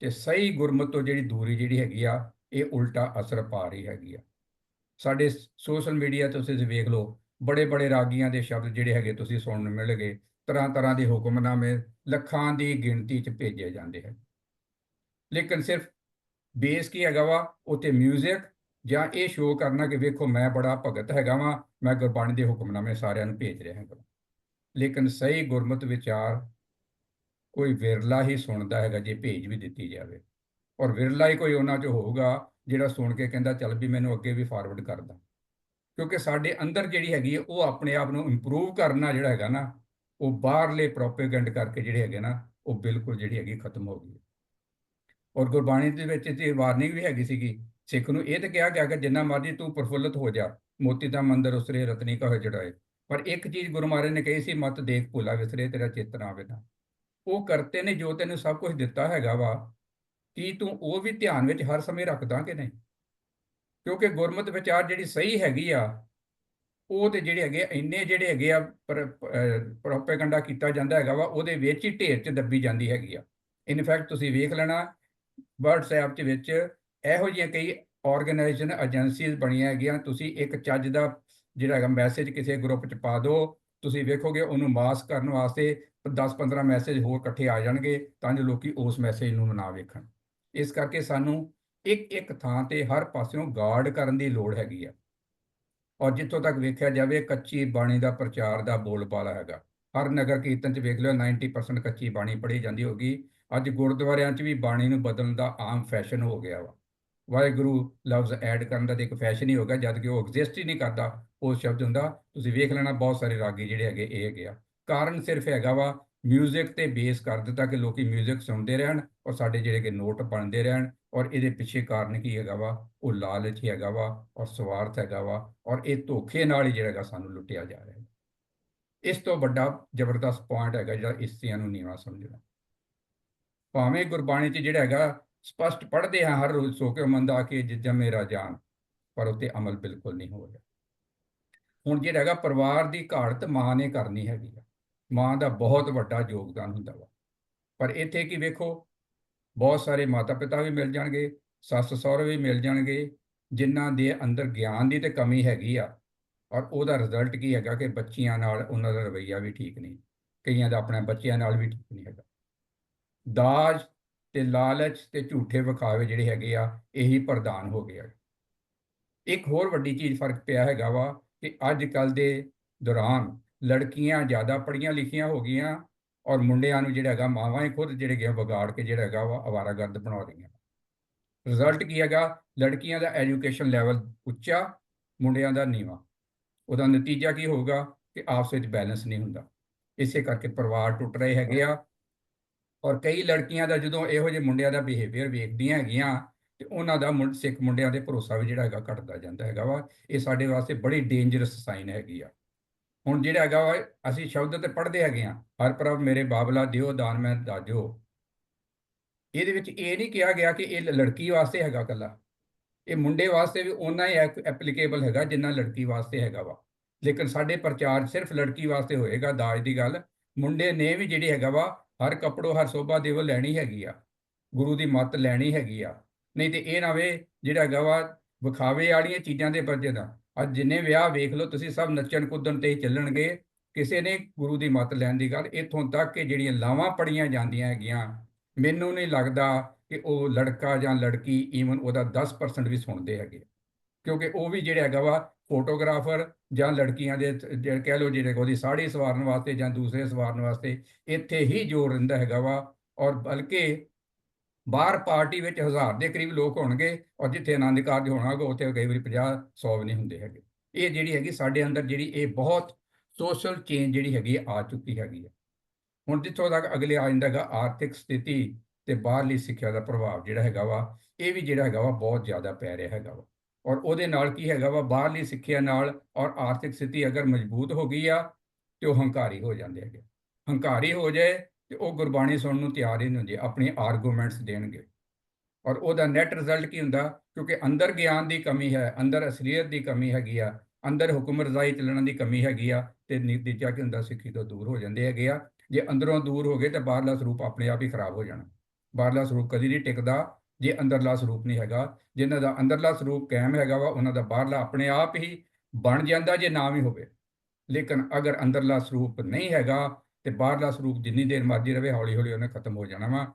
ਤੇ ਸਹੀ ਗੁਰਮਤ ਤੋਂ ਜਿਹੜੀ ਦੂਰੀ ਜਿਹੜੀ ਹੈਗੀ ਆ, ਇਹ ਉਲਟਾ ਅਸਰ ਪਾ ਰਹੀ ਹੈਗੀ ਆ। ਸਾਡੇ ਸੋਸ਼ਲ ਮੀਡੀਆ ਤੇ ਤੁਸੀਂ ਵੇਖ ਲਓ, ਬੜੇ ਬੜੇ ਰਾਗੀਆਂ ਦੇ ਸ਼ਬਦ ਜਿਹੜੇ ਹੈਗੇ ਤੁਸੀਂ ਸੁਣਨ ਨੂੰ ਮਿਲਣਗੇ, ਤਰ੍ਹਾਂ ਤਰ੍ਹਾਂ ਦੇ ਹੁਕਮਨਾਮੇ ਲੱਖਾਂ ਦੀ ਗਿਣਤੀ 'ਚ ਭੇਜੇ ਜਾਂਦੇ ਹਨ। ਲੇਕਿਨ ਸਿਰਫ ਬੇਸ ਕੀ ਹੈਗਾ ਵਾ? ਉੱਤੇ 뮤직 ਜਾਂ ਇਹ ਸ਼ੋਅ ਕਰਨਾ ਕਿ ਵੇਖੋ ਮੈਂ ਬੜਾ ਭਗਤ ਹੈਗਾ ਵਾਂ, ਮੈਂ ਗੁਰਬਾਣੀ ਦੇ ਹੁਕਮਨਾਮੇ ਸਾਰਿਆਂ ਨੂੰ ਭੇਜ ਰਿਹਾ ਹਾਂ ਲੇਕਿਨ ਸਹੀ ਗੁਰਮਤ ਵਿਚਾਰ ਕੋਈ ਵਿਰਲਾ ਹੀ ਸੁਣਦਾ ਹੈਗਾ ਜੇ ਭੇਜ ਵੀ ਦਿੱਤੀ ਜਾਵੇ। ਔਰ ਵਿਰਲਾ ਹੀ ਕੋਈ ਉਹਨਾਂ 'ਚ ਹੋਊਗਾ ਜਿਹੜਾ ਸੁਣ ਕੇ ਕਹਿੰਦਾ, ਚੱਲ ਵੀ ਮੈਨੂੰ ਅੱਗੇ ਵੀ ਫਾਰਵਰਡ ਕਰਦਾ ਕਿਉਂਕਿ ਸਾਡੇ ਅੰਦਰ ਜਿਹੜੀ ਹੈਗੀ ਹੈ ਉਹ ਆਪਣੇ ਆਪ ਨੂੰ ਇੰਪਰੂਵ ਕਰਨਾ ਜਿਹੜਾ ਹੈਗਾ ਨਾ, ਉਹ ਬਾਹਰਲੇ ਪ੍ਰੋਪੇਗੈਂਡ ਕਰਕੇ ਜਿਹੜੇ ਹੈਗੇ ਨਾ, ਉਹ ਬਿਲਕੁਲ ਜਿਹੜੀ ਹੈਗੀ ਖਤਮ ਹੋ ਗਈ ਔਰ ਗੁਰਬਾਣੀ ਦੇ ਵਿੱਚ ਤੇ ਵਾਰਨਿੰਗ ਵੀ ਹੈਗੀ ਸੀਗੀ, ਸਿੱਖ ਨੂੰ ਇਹ ਤਾਂ ਕਿਹਾ ਗਿਆ ਕਿ ਜਿੰਨਾ ਮਰਜ਼ੀ ਤੂੰ ਪ੍ਰਫੁੱਲਤ ਹੋ ਜਾ, ਮੋਤੀ ਦਾ ਮੰਦਰ ਉਸਰੇ ਰਤਨੀ ਕਾ ਹੋਏ ਜੜਾਏ। ਪਰ ਇੱਕ ਚੀਜ਼ ਗੁਰੂ ਮਹਾਰਾਜ ਨੇ ਕਹੀ ਸੀ, ਮਤ ਦੇਖ ਭੁਲਾ ਵਿਸਰੇ, ਤੇਰਾ ਚੇਤਨਾ ਆਵੇ ਨਾ। ਉਹ ਕਰਤੇ ਨੇ ਜੋ ਤੈਨੂੰ ਸਭ ਕੁਝ ਦਿੱਤਾ ਹੈਗਾ ਵਾ ਕੀ ਤੂੰ ਉਹ ਵੀ ਧਿਆਨ ਵਿੱਚ ਹਰ ਸਮੇਂ ਰੱਖਦਾ ਕਿ ਨਹੀਂ? ਕਿਉਂਕਿ ਗੁਰਮਤ ਵਿਚਾਰ ਜਿਹੜੀ ਸਹੀ ਹੈਗੀ ਆ ਉਹ ਤੇ ਜਿਹੜੇ ਹੈਗੇ ਆ, ਇੰਨੇ ਜਿਹੜੇ ਹੈਗੇ ਆ ਪ੍ਰੋਪੇਗੈਂਡਾ ਕੀਤਾ ਜਾਂਦਾ ਹੈਗਾ ਵਾ ਉਹਦੇ ਵਿੱਚ ਹੀ ਢੇਰ 'ਚ ਦੱਬੀ ਜਾਂਦੀ ਹੈਗੀ ਆ। ਇਨਫੈਕਟ ਤੁਸੀਂ ਵੇਖ ਲੈਣਾ WhatsApp ਦੇ ਵਿੱਚ ਇਹੋ ਜਿਹੀਆਂ ਕਈ ਆਰਗੇਨਾਈਜੇਸ਼ਨ ਏਜੰਸੀਜ਼ ਬਣੀਆਂ ਹੈਗੀਆਂ ਤੁਸੀਂ ਇੱਕ ਚੱਜ ਦਾ ਜਿਹੜਾ ਹੈਗਾ ਮੈਸੇਜ ਕਿਸੇ ਗਰੁੱਪ 'ਚ ਪਾ ਦਿਓ ਤੁਸੀਂ ਵੇਖੋਗੇ ਉਹਨੂੰ ਮਾਸ ਕਰਨ ਵਾਸਤੇ 10-15 ਮੈਸੇਜ ਹੋਰ ਇਕੱਠੇ ਆ ਜਾਣਗੇ ਤਾਂ ਜੋ ਲੋਕੀ ਉਸ ਮੈਸੇਜ ਨੂੰ ਨਾ ਵੇਖਣ। ਇਸ ਕਰਕੇ ਸਾਨੂੰ ਇੱਕ ਇੱਕ ਥਾਂ ਤੇ ਹਰ ਪਾਸਿਓਂ ਗਾਰਡ ਕਰਨ ਦੀ ਲੋੜ ਹੈਗੀ ਆ। ਔਰ ਜਿੱਥੋਂ ਤੱਕ ਵੇਖਿਆ ਜਾਵੇ, ਕੱਚੀ ਬਾਣੀ ਦਾ ਪ੍ਰਚਾਰ ਦਾ ਬੋਲਬਾਲਾ ਹੈਗਾ। ਹਰ ਨਗਰ ਕੀਰਤਨ 'ਚ ਵੇਖ ਲਿਓ 90% ਕੱਚੀ ਬਾਣੀ ਪੜ੍ਹੀ ਜਾਂਦੀ ਹੋਗੀ ਅੱਜ ਗੁਰਦੁਆਰਿਆਂ 'ਚ ਵੀ ਬਾਣੀ ਨੂੰ ਬਦਲਣ ਦਾ ਆਮ ਫੈਸ਼ਨ ਹੋ ਗਿਆ ਵਾ। ਵਾਹਿਗੁਰੂ ਲਫ਼ਜ਼ ਐਡ ਕਰਨ ਦਾ ਤੇ ਇੱਕ ਫੈਸ਼ਨ ਹੀ ਹੋ ਗਿਆ, ਜਦ ਕਿ ਉਹ ਐਗਜ਼ਿਸਟ ਹੀ ਨਹੀਂ ਕਰਦਾ, ਉਹ ਸ਼ਬਦ ਹੁੰਦਾ। ਤੁਸੀਂ ਵੇਖ ਲੈਣਾ, ਬਹੁਤ ਸਾਰੇ ਰਾਗੀ ਜਿਹੜੇ ਹੈਗੇ, ਇਹ ਹੈਗੇ ਆ। ਕਾਰਨ ਸਿਰਫ ਹੈਗਾ ਵਾ 뮤직 ਤੇ ਬੇਸ ਕਰ ਦਿੱਤਾ ਕਿ ਲੋਕੀ 뮤직 ਸੁਣਦੇ ਰਹਿਣ ਔਰ ਸਾਡੇ ਜਿਹੜੇ ਕਿ ਨੋਟ ਬਣਦੇ ਰਹਿਣ ਔਰ ਇਹਦੇ ਪਿੱਛੇ ਕਾਰਨ ਕੀ ਹੈਗਾ ਵਾ ਉਹ ਲਾਲਚ ਹੀ ਹੈਗਾ ਵਾ ਔਰ ਸਵਾਰਥ ਹੈਗਾ ਵਾ ਔਰ ਇਹ ਧੋਖੇ ਨਾਲ ਹੀ ਜਿਹੜਾ ਹੈਗਾ ਸਾਨੂੰ ਲੁੱਟਿਆ ਜਾ ਰਿਹਾ ਹੈ ਇਸ ਤੋਂ ਵੱਡਾ ਜ਼ਬਰਦਸਤ ਪੁਆਇੰਟ ਹੈਗਾ ਜਿਹੜਾ ਇਸਤੀਆਂ ਨੂੰ ਨੀਵਾ ਸਮਝਣਾ ਭਾਵੇਂ ਗੁਰਬਾਣੀ 'ਚ ਜਿਹੜਾ ਹੈਗਾ ਸਪਸ਼ਟ ਪੜ੍ਹਦੇ ਹਾਂ ਹਰ ਰੋਜ਼ ਸੋ ਕੇ ਮੰਦਾ ਕਿ ਜਿੱਜਾ ਮੇਰਾ ਜਾਨ ਪਰ ਉਤੇ ਅਮਲ ਬਿਲਕੁਲ ਨਹੀਂ ਹੋ ਰਿਹਾ ਹੁਣ ਜਿਹੜਾ ਹੈਗਾ ਪਰਿਵਾਰ ਦੀ ਘਾੜਤ ਮਾਂ ਨੇ ਕਰਨੀ ਹੈਗੀ ਆ ਮਾਂ ਦਾ ਬਹੁਤ ਵੱਡਾ ਯੋਗਦਾਨ ਹੁੰਦਾ ਵਾ। ਪਰ ਇੱਥੇ ਕੀ ਵੇਖੋ, ਬਹੁਤ ਸਾਰੇ ਮਾਤਾ ਪਿਤਾ ਵੀ ਮਿਲ ਜਾਣਗੇ ਸੱਸ ਸਹੁਰੇ ਵੀ ਮਿਲ ਜਾਣਗੇ, ਜਿਨ੍ਹਾਂ ਦੇ ਅੰਦਰ ਗਿਆਨ ਦੀ ਤੇ ਕਮੀ ਹੈਗੀ ਆ। ਔਰ ਉਹਦਾ ਰਿਜ਼ਲਟ ਕੀ ਹੈਗਾ ਕਿ ਬੱਚਿਆਂ ਨਾਲ ਉਹਨਾਂ ਦਾ ਰਵੱਈਆ ਵੀ ਠੀਕ ਨਹੀਂ, ਕਈਆਂ ਦਾ ਆਪਣੇ ਬੱਚਿਆਂ ਨਾਲ ਵੀ ਠੀਕ ਨਹੀਂ ਹੈਗਾ। ਦਾਜ ਤੇ ਲਾਲਚ ਤੇ ਝੂਠੇ ਵਿਖਾਵੇ ਜਿਹੜੇ ਹੈਗੇ ਆ, ਇਹੀ ਪ੍ਰਧਾਨ ਹੋ ਗਿਆ ਇੱਕ ਹੋਰ ਵੱਡੀ ਚੀਜ਼ ਫ਼ਰਕ ਪਿਆ ਹੈਗਾ ਵਾ ਕਿ ਅੱਜ ਕੱਲ ਦੇ ਦੌਰਾਨ ਲੜਕੀਆਂ ਜ਼ਿਆਦਾ ਪੜ੍ਹੀਆਂ ਲਿਖੀਆਂ ਹੋ ਗਈਆਂ ਔਰ ਮੁੰਡਿਆਂ ਨੂੰ ਜਿਹੜਾ ਹੈਗਾ ਮਾਵਾਂ ਹੀ ਖੁਦ ਜਿਹੜੇ ਗਿਆ ਵਿਗਾੜ ਕੇ ਜਿਹੜਾ ਹੈਗਾ ਵਾ ਅਵਾਰਾਗਰਦ ਬਣਾ ਰਹੀਆਂ। ਰਿਜ਼ਲਟ ਕੀ ਹੈਗਾ? ਲੜਕੀਆਂ ਦਾ ਐਜੂਕੇਸ਼ਨ ਲੈਵਲ ਉੱਚਾ, ਮੁੰਡਿਆਂ ਦਾ ਨੀਵਾ। ਉਹਦਾ ਨਤੀਜਾ ਕੀ ਹੋਊਗਾ? ਕਿ ਆਪਸ ਵਿੱਚ ਬੈਲੈਂਸ ਨਹੀਂ ਹੁੰਦਾ। ਇਸੇ ਕਰਕੇ ਪਰਿਵਾਰ ਟੁੱਟ ਰਹੇ ਹੈਗੇ ਆ। ਔਰ ਕਈ ਲੜਕੀਆਂ ਦਾ ਜਦੋਂ ਇਹੋ ਜਿਹੇ ਮੁੰਡਿਆਂ ਦਾ ਬਿਹੇਵੀਅਰ ਵੇਖਦੀਆਂ ਹੈਗੀਆਂ, ਤੇ ਉਹਨਾਂ ਦਾ ਮੁੰ- ਸਿੱਖ ਮੁੰਡਿਆਂ ਦੇ ਭਰੋਸਾ ਵੀ ਜਿਹੜਾ ਹੈਗਾ ਘਟਦਾ ਜਾਂਦਾ ਹੈਗਾ ਵਾ। ਇਹ ਸਾਡੇ ਵਾਸਤੇ ਬੜੀ ਡੇਂਜਰਸ ਸਾਈਨ ਹੈਗੀ ਆ। ਹੁਣ ਜਿਹੜਾ ਹੈਗਾ ਵਾ, ਅਸੀਂ ਸ਼ਬਦ ਤੇ ਪੜ੍ਹਦੇ ਹੈਗੇ ਆ ਹਰ ਪ੍ਰਭ ਮੇਰੇ ਬਾਬਲਾ ਦਿਓ, ਦਾਨ ਮੈਂ ਦਾਜੋ। ਇਹਦੇ ਵਿੱਚ ਇਹ ਨਹੀਂ ਕਿਹਾ ਗਿਆ ਕਿ ਇਹ ਲੜਕੀ ਵਾਸਤੇ ਹੈਗਾ ਕੱਲਾ ਇਹ ਮੁੰਡੇ ਵਾਸਤੇ ਵੀ ਓਨਾ ਹੀ ਐਪਲੀਕੇਬਲ ਹੈਗਾ ਜਿੰਨਾ ਲੜਕੀ ਵਾਸਤੇ ਹੈਗਾ ਵਾ। ਲੇਕਿਨ ਸਾਡੇ ਪ੍ਰਚਾਰ ਸਿਰਫ ਲੜਕੀ ਵਾਸਤੇ ਹੋਏਗਾ, ਦਾਜ ਦੀ ਗੱਲ। ਮੁੰਡੇ ਨੇ ਵੀ ਜਿਹੜੀ ਹੈਗਾ ਵਾ, ਹਰ ਕੱਪੜੋ, ਹਰ ਸੋਭਾ ਦੇਵੋ ਲੈਣੀ ਹੈਗੀ ਆ। ਗੁਰੂ ਦੀ ਮੱਤ ਲੈਣੀ ਹੈਗੀ ਆ। ਨਹੀਂ ਤੇ ਇਹ ਨਾ ਵੇ ਜਿਹੜਾ ਹੈਗਾ ਵਾ, ਵਿਖਾਵੇ ਵਾਲੀਆਂ ਚੀਜ਼ਾਂ ਦੇ ਵਜ੍ਹਾ ਦਾ। ਅੱਜ ਜਿੰਨੇ ਵਿਆਹ ਵੇਖ ਲਓ, ਤੁਸੀਂ ਸਭ ਨੱਚਣ ਕੁੱਦਣ ਤੇ ਹੀ ਚੱਲਣਗੇ। ਕਿਸੇ ਨੇ ਗੁਰੂ ਦੀ ਮੱਤ ਲੈਣ ਦੀ ਗੱਲ ਇੱਥੋਂ ਤੱਕ ਕਿ ਜਿਹੜੀਆਂ ਲਾਵਾਂ ਪੜੀਆਂ ਜਾਂਦੀਆਂ ਹੈਗੀਆਂ, ਮੈਨੂੰ ਨਹੀਂ ਲੱਗਦਾ ਕਿ ਉਹ ਲੜਕਾ ਜਾਂ ਲੜਕੀ ਈਵਨ ਉਹਦਾ 10% ਵੀ ਸੁਣਦੇ ਹੈਗੇ। ਕਿਉਂਕਿ ਉਹ ਵੀ ਜਿਹੜਾ ਹੈਗਾ ਵਾ ਫੋਟੋਗ੍ਰਾਫਰ ਜਾਂ ਲੜਕੀਆਂ ਦੇ ਜਿਹੜੇ ਕਹਿ ਲਓ ਜਿਹੜੇ ਉਹਦੀ ਸਾੜੀ ਸਵਾਰਨ ਵਾਸਤੇ ਜਾਂ ਦੂਸਰੇ ਸਵਾਰਨ ਵਾਸਤੇ ਇੱਥੇ ਹੀ ਜੋਰ ਰਹਿੰਦਾ ਹੈਗਾ ਵਾ। ਔਰ ਬਲਕਿ ਬਾਹਰ ਪਾਰਟੀ ਵਿੱਚ ਹਜ਼ਾਰ ਦੇ ਕਰੀਬ ਲੋਕ ਹੋਣਗੇ ਔਰ ਜਿੱਥੇ ਆਨੰਦ ਕਾਰਜ ਹੋਣਾ ਹੋਗਾ ਉੱਥੇ ਕਈ ਵਾਰੀ 50 100 ਵੀ ਨਹੀਂ ਹੁੰਦੇ ਹੈਗੇ। ਇਹ ਜਿਹੜੀ ਹੈਗੀ ਸਾਡੇ ਅੰਦਰ ਜਿਹੜੀ ਇਹ ਬਹੁਤ ਸੋਸ਼ਲ ਚੇਂਜ ਜਿਹੜੀ ਹੈਗੀ ਆ ਚੁੱਕੀ ਹੈਗੀ ਹੈ ਹੁਣ ਜਿੱਥੋਂ ਤੱਕ ਅਗਲੇ ਆ ਜਾਂਦਾ ਹੈਗਾ, ਆਰਥਿਕ ਸਥਿਤੀ ਤੇ ਬਾਹਰਲੀ ਸਿੱਖਿਆ ਦਾ ਪ੍ਰਭਾਵ ਜਿਹੜਾ ਹੈਗਾ ਵਾ, ਇਹ ਵੀ ਜਿਹੜਾ ਹੈਗਾ ਵਾ ਬਹੁਤ ਜ਼ਿਆਦਾ ਪੈ ਰਿਹਾ ਹੈਗਾ ਵਾ। ਔਰ ਉਹਦੇ ਨਾਲ ਕੀ ਹੈਗਾ ਵਾ, ਬਾਹਰਲੀ ਸਿੱਖਿਆ ਨਾਲ ਔਰ ਆਰਥਿਕ ਸਥਿਤੀ ਅਗਰ ਮਜ਼ਬੂਤ ਹੋ ਗਈ ਆ, ਤੇ ਉਹ ਹੰਕਾਰੀ ਹੋ ਜਾਂਦੇ ਹੈਗੇ। ਹੰਕਾਰੀ ਹੋ ਜਾਏ ਤੇ ਉਹ ਗੁਰਬਾਣੀ ਸੁਣਨ ਨੂੰ ਤਿਆਰ ਹੀ ਨਹੀਂ ਹੁੰਦੇ, ਆਪਣੀ ਆਰਗੂਮੈਂਟਸ ਦੇਣਗੇ। ਔਰ ਉਹਦਾ ਨੈਟ ਰਿਜ਼ਲਟ ਕੀ ਹੁੰਦਾ? ਕਿਉਂਕਿ ਅੰਦਰ ਗਿਆਨ ਦੀ ਕਮੀ ਹੈ, ਅੰਦਰ ਅਸਲੀਅਤ ਦੀ ਕਮੀ ਹੈਗੀ ਆ, ਅੰਦਰ ਹੁਕਮ ਰਜ਼ਾਈ ਚੱਲਣ ਦੀ ਕਮੀ ਹੈਗੀ ਆ, ਤੇ ਨਤੀਜਾ ਕੀ ਹੁੰਦਾ? ਸਿੱਖੀ ਤੋਂ ਦੂਰ ਹੋ ਜਾਂਦੇ ਹੈਗੇ ਆ। ਜੇ ਅੰਦਰੋਂ ਦੂਰ ਹੋ ਗਏ ਤਾਂ ਬਾਹਰਲਾ ਸਰੂਪ ਆਪਣੇ ਆਪ ਹੀ ਖਰਾਬ ਹੋ ਜਾਣਾ। ਬਾਹਰਲਾ ਸਰੂਪ ਕਦੀ ਨਹੀਂ ਟਿਕਦਾ, ਜੇ ਅੰਦਰਲਾ ਸਰੂਪ ਨਹੀਂ ਹੈਗਾ। ਜਿਨ੍ਹਾਂ ਦਾ ਅੰਦਰਲਾ ਸਰੂਪ ਕਾਇਮ ਹੈਗਾ ਵਾ, ਉਹਨਾਂ ਦਾ ਬਾਹਰਲਾ ਆਪਣੇ ਆਪ ਹੀ ਬਣ ਜਾਂਦਾ ਜੇ ਨਾ ਵੀ ਹੋਵੇ। ਲੇਕਿਨ ਅਗਰ ਅੰਦਰਲਾ ਸਰੂਪ ਨਹੀਂ ਹੈਗਾ ਤੇ ਬਾਹਰਲਾ ਸਰੂਪ ਜਿੰਨੀ ਦੇਰ ਮਰਜ਼ੀ ਰਵੇ ਹੌਲੀ ਹੌਲੀ ਉਹਨੇ ਖਤਮ ਹੋ ਜਾਣਾ ਵਾ।